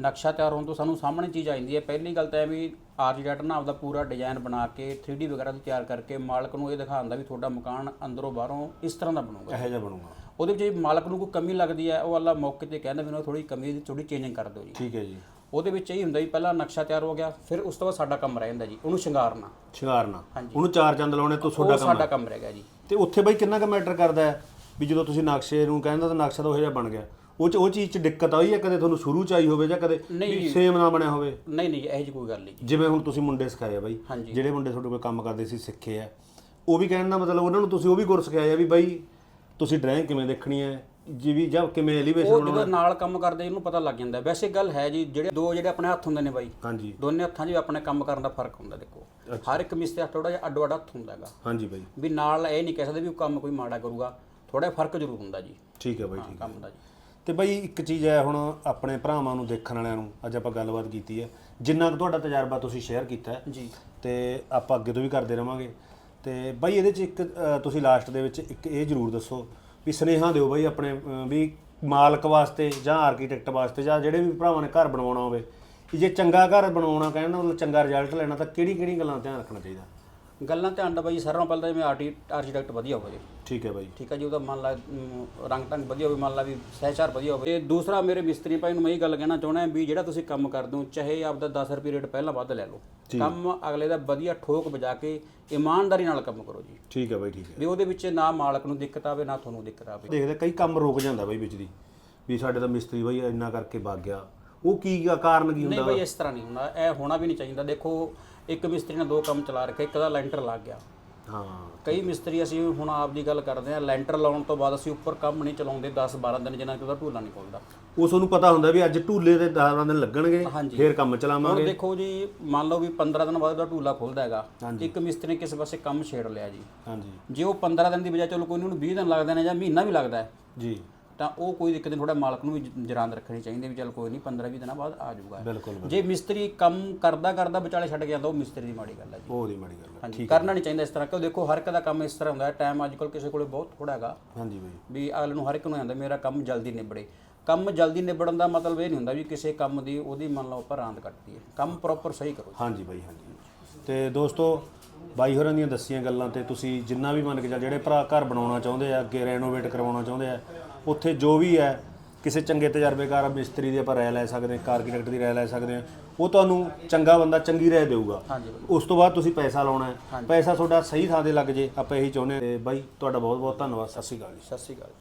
ਨਕਸ਼ਾ ਤਿਆਰ ਹੋਣ ਤੋਂ ਸਾਨੂੰ ਸਾਹਮਣੇ ਚੀਜ਼ ਆ ਜਾਂਦੀ ਹੈ। ਪਹਿਲੀ ਗੱਲ ਤਾਂ ਇਹ ਵੀ ਆਰਕੀਟੈਕਟ ਨਾ ਆਪਦਾ ਪੂਰਾ ਡਿਜ਼ਾਈਨ ਬਣਾ ਕੇ 3D ਵਗੈਰਾ ਦੀ ਤਿਆਰ ਕਰਕੇ ਮਾਲਕ ਨੂੰ ਇਹ ਦਿਖਾਉਂਦਾ ਵੀ ਤੁਹਾਡਾ ਮਕਾਨ ਅੰਦਰੋਂ ਬਾਹਰੋਂ ਇਸ ਤਰ੍ਹਾਂ ਦਾ ਬਣੂਗਾ। ਇਹੋ ਜਿਹਾ ਬਣੂਗਾ। ਉਹਦੇ ਵਿੱਚ ਜੇ ਮਾਲਕ ਨੂੰ ਕੋਈ ਕਮੀ ਲੱਗਦੀ ਹੈ ਉਹ ਅੱਲਾ ਮੌਕੇ ਤੇ ਕਹਿੰਦਾ ਮੈਨੂੰ ਥੋੜੀ ਕਮੀ ਦੀ ਥੋੜੀ ਚੇਂਜਿੰਗ ਕਰ ਦਿਓ ਜੀ। ਠੀਕ ਹੈ ਜੀ। ਉਹਦੇ ਵਿੱਚ ਇਹ ਹੁੰਦਾ ਵੀ ਪਹਿਲਾਂ ਨਕਸ਼ਾ ਤਿਆਰ ਹੋ ਗਿਆ ਫਿਰ ਉਸ ਤੋਂ ਬਾਅਦ ਸਾਡਾ ਕੰਮ ਰਹਿ ਜਾਂਦਾ ਜੀ ਉਹਨੂੰ ਸ਼ਿੰਗਾਰਨਾ। ਸ਼ਿੰਗਾਰਨਾ। ਉਹਨੂੰ ਚਾਰ ਚੰਦ ਲਾਉਣੇ ਤੋਂ ਤੁਹਾਡਾ ਉਹ ਕੰਮ ਸਾਡਾ ਕੰਮ ਰਹਿ ਗਿਆ ਜੀ। ਤੇ ਉੱਥੇ ਬਾਈ ਕਿੰਨਾ ਕੁ ਮੈਟਰ ਕਰਦਾ ਹੈ? ਵੀ ਜਦੋਂ ਤੁਸੀਂ ਨਕਸ਼ੇ ਨੂੰ ਕਹਿੰਦਾ ਤਾਂ ਨਕਸ਼ਾ ਤਾਂ ਉਹੋ ਜਿਹਾ ਬਣ ਗਿਆ। ਉਹ ਚ ਉਹ ਚੀਜ਼ ਚ ਦਿੱਕਤ ਆਈ ਹੈ ਕਦੇ ਤੁਹਾਨੂੰ ਸ਼ੁਰੂ ਚ ਆਈ ਹੋਵੇ ਜਾਂ ਕਦੇ ਨਹੀਂ। ਸੇਮ ਨਾ ਬਣਿਆ ਹੋਵੇ? ਨਹੀਂ ਨਹੀਂ ਇਹੋ ਜਿਹੀ ਕੋਈ ਗੱਲ ਨਹੀਂ। ਜਿਵੇਂ ਹੁਣ ਤੁਸੀਂ ਮੁੰਡੇ ਸਿਖਾਏ ਆ ਬਾਈ ਹਾਂਜੀ। ਜਿਹੜੇ ਮੁੰਡੇ ਤੁਹਾਡੇ ਕੋਲ ਕੰਮ ਕਰਦੇ ਸੀ ਸਿੱਖੇ ਆ। ਉਹ ਵੀ ਕਹਿਣ ਦਾ ਮਤਲਬ ਉਹਨਾਂ ਨੂੰ ਤੁਸੀਂ ਉਹ ਵੀ ਗੁਰ ਸਿਖਾਇਆ ਆ ਵੀ ਬਾਈ ਤੁਸੀਂ ਡਰਾਇੰਗ ਕਿਵੇਂ ਦੇਖਣੀ ਹੈ ਜੀ ਵੀ ਜਾਂ ਕਿਵੇਂ ਐਲੀਵੇਸ਼ਨ ਉਹ ਜਦੋਂ ਨਾਲ ਕੰਮ ਕਰਦੇ ਇਹਨੂੰ ਪਤਾ ਲੱਗ ਜਾਂਦਾ। ਵੈਸੇ ਗੱਲ ਹੈ ਜੀ ਜਿਹੜੇ ਦੋ ਜਿਹੜੇ ਆਪਣੇ ਹੱਥ ਹੁੰਦੇ ਨੇ ਬਾਈ ਹਾਂਜੀ। ਦੋਨੇ ਹੱਥਾਂ 'ਚ ਵੀ ਆਪਣੇ ਕੰਮ ਕਰਨ ਦਾ ਫ਼ਰਕ ਹੁੰਦਾ ਦੇਖੋ। ਹਰ ਇੱਕ ਮਿਸਤਰੀ ਥੋੜਾ ਜਿਹਾ ਅੱਡੋ ਅੱਡ ਹੱਥ ਹੁੰਦਾ ਹੈਗਾ। ਹਾਂਜੀ ਬਾਈ। ਵੀ ਨਾਲ ਇਹ ਨਹੀਂ ਕਹਿ ਸਕਦੇ ਵੀ ਉਹ ਕੰਮ ਕੋਈ ਮਾੜਾ ਕਰੂਗਾ ਥੋੜਾ ਫ਼ਰਕ ਜ਼ਰੂਰ ਹੁੰਦਾ ਜੀ। ਠੀਕ ਹੈ ਬਾਈ ਠੀਕ ਕੰਮ ਦਾ ਜੀ। ਤੇ ਬਾਈ ਇੱਕ ਚੀਜ਼ ਹੈ ਹੁਣ ਆਪਣੇ ਭਰਾਵਾਂ ਨੂੰ ਦੇਖਣ ਵਾਲਿਆਂ ਨੂੰ ਅੱਜ ਆਪਾਂ ਗੱਲਬਾਤ ਕੀਤੀ ਹੈ ਜਿੰਨਾ ਕੁ ਤੁਹਾਡਾ ਤਜਰਬਾ ਤੁਸੀਂ ਸ਼ੇਅਰ ਕੀਤਾ ਹੈ ਜੀ। ਤੇ ਆਪਾਂ ਅੱਗੇ ਤੋਂ ਵੀ ਕਰਦੇ ਰਵਾਂਗੇ। ਤੇ ਬਾਈ ਇਹਦੇ ਚ ਇੱਕ ਅ, ਤੁਸੀਂ ਲਾਸਟ ਦੇ ਵਿੱਚ ਇੱਕ ਇਹ ਜ਼ਰੂਰ ਦੱਸੋ ਵੀ ਸੁਨੇਹਾ ਦਿਓ ਬਾਈ ਆਪਣੇ ਅ, ਵੀ ਮਾਲਕ ਵਾਸਤੇ ਜਾਂ ਆਰਕੀਟੈਕਟ ਵਾਸਤੇ ਜਾਂ ਜਿਹੜੇ ਵੀ ਭਰਾਵਾਂ ਨੇ ਘਰ ਬਣਾਉਣਾ ਹੋਵੇ ਕਿ ਜੇ ਚੰਗਾ ਘਰ ਬਣਾਉਣਾ ਕਹਿੰਦਾ ਮਤਲਬ ਚੰਗਾ ਰਿਜ਼ਲਟ ਲੈਣਾ ਤਾਂ ਕਿਹੜੀ ਕਿਹੜੀ ਗੱਲਾਂ ਧਿਆਨ ਰੱਖਣਾ ਚਾਹੀਦਾ? ਗੱਲਾਂ ਧਿਆਨ ਦਾ ਬਾਈ ਸਾਰਿਆਂ ਨਾਲੋਂ ਪਹਿਲਾਂ ਤਾਂ ਜਿਵੇਂ ਆਰਟੀ ਆਰਕੀਟੈਕਟ ਵਧੀਆ ਹੋਵੇ। ਠੀਕ ਹੈ ਬਾਈ। ਠੀਕ ਹੈ ਜੀ ਉਹਦਾ ਮੰਨ ਲਾ ਰੰਗ ਢੰਗ ਵਧੀਆ ਹੋਵੇ ਮੰਨ ਲਾ ਵੀ ਸਹਿਚਾਰ ਵਧੀਆ ਹੋਵੇ। ਤੇ ਦੂਸਰਾ ਮੇਰੇ ਮਿਸਤਰੀ ਭਾਈ ਨੂੰ ਮੈਂ ਇਹ ਗੱਲ ਕਹਿਣਾ ਚਾਹੁੰਦਾ ਵੀ ਜਿਹੜਾ ਤੁਸੀਂ ਕੰਮ ਕਰਦੇ ਹੋ ਚਾਹੇ ਆਪਦਾ 10 ਰੁਪਏ ਰੇਟ ਪਹਿਲਾਂ ਵੱਧ ਲੈ ਲਓ। ਕੰਮ ਅਗਲੇ ਦਾ ਵਧੀਆ ਠੋਕ ਵਜਾ ਕੇ ਇਮਾਨਦਾਰੀ ਨਾਲ ਕੰਮ ਕਰੋ ਜੀ। ਠੀਕ ਹੈ ਬਾਈ ਠੀਕ ਹੈ। ਵੀ ਉਹਦੇ ਵਿੱਚ ਨਾ ਮਾਲਕ ਨੂੰ ਦਿੱਕਤ ਆਵੇ ਨਾ ਤੁਹਾਨੂੰ ਦਿੱਕਤ ਆਵੇ। ਦੇਖਦੇ ਕਈ ਕੰਮ ਰੁਕ ਜਾਂਦਾ ਬਾਈ ਵਿੱਚ ਦੀ। ਵੀ ਸਾਡੇ ਤਾਂ ਮਿਸਤਰੀ ਬਾਈ ਇੰਨਾ ਕਰਕੇ ਵਗ ਗਿਆ। ਉਹ ਕੀ ਕਾਰਨ ਕੀ ਨਹੀਂ ਹੁੰਦਾ ਬਈ ਇਸ ਤਰ੍ਹਾਂ ਨਹੀਂ ਹੁੰਦਾ ਇਹ ਹੋਣਾ ਵੀ ਨਹੀਂ ਚਾਹੀਦਾ। ਦੇਖੋ ਇੱਕ ਮਿਸਤਰੀ ਨੇ ਦੋ ਕੰਮ ਚਲਾ ਰੱਖੇ ਇੱਕ ਦਾ ਲੈਂਟਰ ਲੱਗ ਗਿਆ। ਹਾਂ। ਕਈ ਮਿਸਤਰੀ ਅਸੀਂ ਹੁਣ ਆਪ ਦੀ ਗੱਲ ਕਰਦੇ ਹਾਂ ਲੈਂਟਰ ਲਾਉਣ ਤੋਂ ਬਾਅਦ ਅਸੀਂ ਉੱਪਰ ਕੰਮ ਨਹੀਂ ਚਲਾਉਂਦੇ 10 12 ਦਿਨ ਜਿੰਨਾ ਕਿ ਉਹਦਾ ਢੂਲਾ ਨਹੀਂ ਖੁੱਲਦਾ ਉਹ ਤੁਹਾਨੂੰ ਪਤਾ ਹੁੰਦਾ ਵੀ ਅੱਜ ਢੂਲੇ ਤੇ 10 ਦਿਨ ਲੱਗਣਗੇ ਹਾਂਜੀ। ਫੇਰ ਕੰਮ ਹੁਣ ਚਲਾਵਾਂਗੇ ਦੇਖੋ ਜੀ ਮੰਨ ਲਓ ਵੀ 15 ਦਿਨ ਬਾਅਦ ਉਹਦਾ ਢੂਲਾ ਖੁੱਲਦਾ ਹੈਗਾ ਇੱਕ ਮਿਸਤਰੀ ਨੇ ਕਿਸੇ ਪਾਸੇ ਕੰਮ ਛੇੜ ਲਿਆ ਜੀ। ਹਾਂਜੀ। ਜੇ ਉਹ 15 ਦਿਨ ਦੀ ਬਜਾਏ ਚਲੋ ਕੋਈ ਨੂੰ 20 ਦਿਨ ਲੱਗਦੇ ਨੇ ਜਾਂ ਮਹੀਨਾ ਵੀ ਲੱਗਦਾ ਹੈ। ਜੀ। ਤਾਂ ਉਹ ਕੋਈ ਦਿੱਕਤ ਨਹੀਂ ਥੋੜਾ ਮਾਲਕ ਨੂੰ ਵੀ ਜਰਾਂਦ ਰੱਖਣੀ ਚਾਹੀਦੀ ਵੀ ਚਲ ਕੋਈ ਨਹੀਂ 15 20 ਦਿਨਾਂ ਬਾਅਦ ਆ ਜਾਊਗਾ। ਜੇ ਮਿਸਤਰੀ ਕੰਮ ਕਰਦਾ ਕਰਦਾ ਵਿਚਾਲੇ ਛੱਡ ਕੇ ਜਾਂਦਾ ਉਹ ਮਿਸਤਰੀ ਦੀ ਮਾੜੀ ਗੱਲ ਹੈ ਜੀ। ਉਹ ਉਹਦੀ ਮਾੜੀ ਗੱਲ ਹੈ ਹਾਂਜੀ ਕਰਨਾ ਨਹੀਂ ਚਾਹੀਦਾ ਇਸ ਤਰ੍ਹਾਂ। ਕਿਉਂ ਦੇਖੋ ਹਰ ਇੱਕ ਦਾ ਕੰਮ ਇਸ ਤਰ੍ਹਾਂ ਹੁੰਦਾ ਹੈ। ਟਾਈਮ ਅੱਜ ਕੱਲ ਕਿਸੇ ਕੋਲੇ ਬਹੁਤ ਥੋੜਾ ਹੈਗਾ। ਹਾਂਜੀ ਬਾਈ। ਵੀ ਅਗਲੇ ਨੂੰ ਹਰ ਇੱਕ ਨੂੰ ਆਉਂਦਾ ਮੇਰਾ ਕੰਮ ਜਲਦੀ ਨਿਬੜੇ। ਕੰਮ ਜਲਦੀ ਨਿਬੜਨ ਦਾ ਮਤਲਬ ਇਹ ਨਹੀਂ ਹੁੰਦਾ ਵੀ ਕਿਸੇ ਕੰਮ ਦੀ ਉਹਦੀ ਮੰਨ ਲਓ ਆਪਾਂ ਰਾਂਦ ਕੱਟਦੀ ਹੈ। ਕੰਮ ਪ੍ਰੋਪਰ ਸਹੀ ਕਰੋ ਹਾਂਜੀ ਬਾਈ ਹਾਂਜੀ। ਤੇ ਦੋਸਤੋ ਬਾਈ ਹੋਰਾਂ ਦੀਆਂ ਦੱਸੀਆਂ ਗੱਲਾਂ ਤੇ ਤੁਸੀਂ ਜਿੰਨਾ ਵੀ ਮੰਨ ਕੇ ਚੱਲ ਜਿਹੜੇ ਭਰਾ ਘਰ ਬਣਾਉਣਾ ਚਾਹੁੰਦੇ ਆ ਅੱਗੇ ਰੈਨੋਵੇਟ ਕਰਵਾਉਣਾ ਚਾਹੁੰਦੇ ਆ ਉੱਥੇ ਜੋ ਵੀ ਹੈ ਕਿਸੇ ਚੰਗੇ ਤਜਰਬੇਕਾਰ ਮਿਸਤਰੀ ਦੀ ਆਪਾਂ ਰਾਏ ਲੈ ਸਕਦੇ ਹਾਂ ਆਰਕੀਟੈਕਟ ਦੀ ਰਾਏ ਲੈ ਸਕਦੇ ਹਾਂ ਉਹ ਤੁਹਾਨੂੰ ਚੰਗਾ ਬੰਦਾ ਚੰਗੀ ਰਾਏ ਦੇਊਗਾ। ਉਸ ਤੋਂ ਬਾਅਦ ਤੁਸੀਂ ਪੈਸਾ ਲਾਉਣਾ ਹੈ। ਪੈਸਾ ਤੁਹਾਡਾ ਸਹੀ ਥਾਂ ਤੇ ਲੱਗ ਜੇ ਆਪਾਂ ਇਹੀ ਚਾਹੁੰਦੇ ਹਾਂ। ਤੇ ਬਾਈ ਤੁਹਾਡਾ ਬਹੁਤ ਬਹੁਤ ਧੰਨਵਾਦ। ਸਤਿ ਸ਼੍ਰੀ ਅਕਾਲ ਜੀ। ਸਤਿ ਸ਼੍ਰੀ ਅਕਾਲ।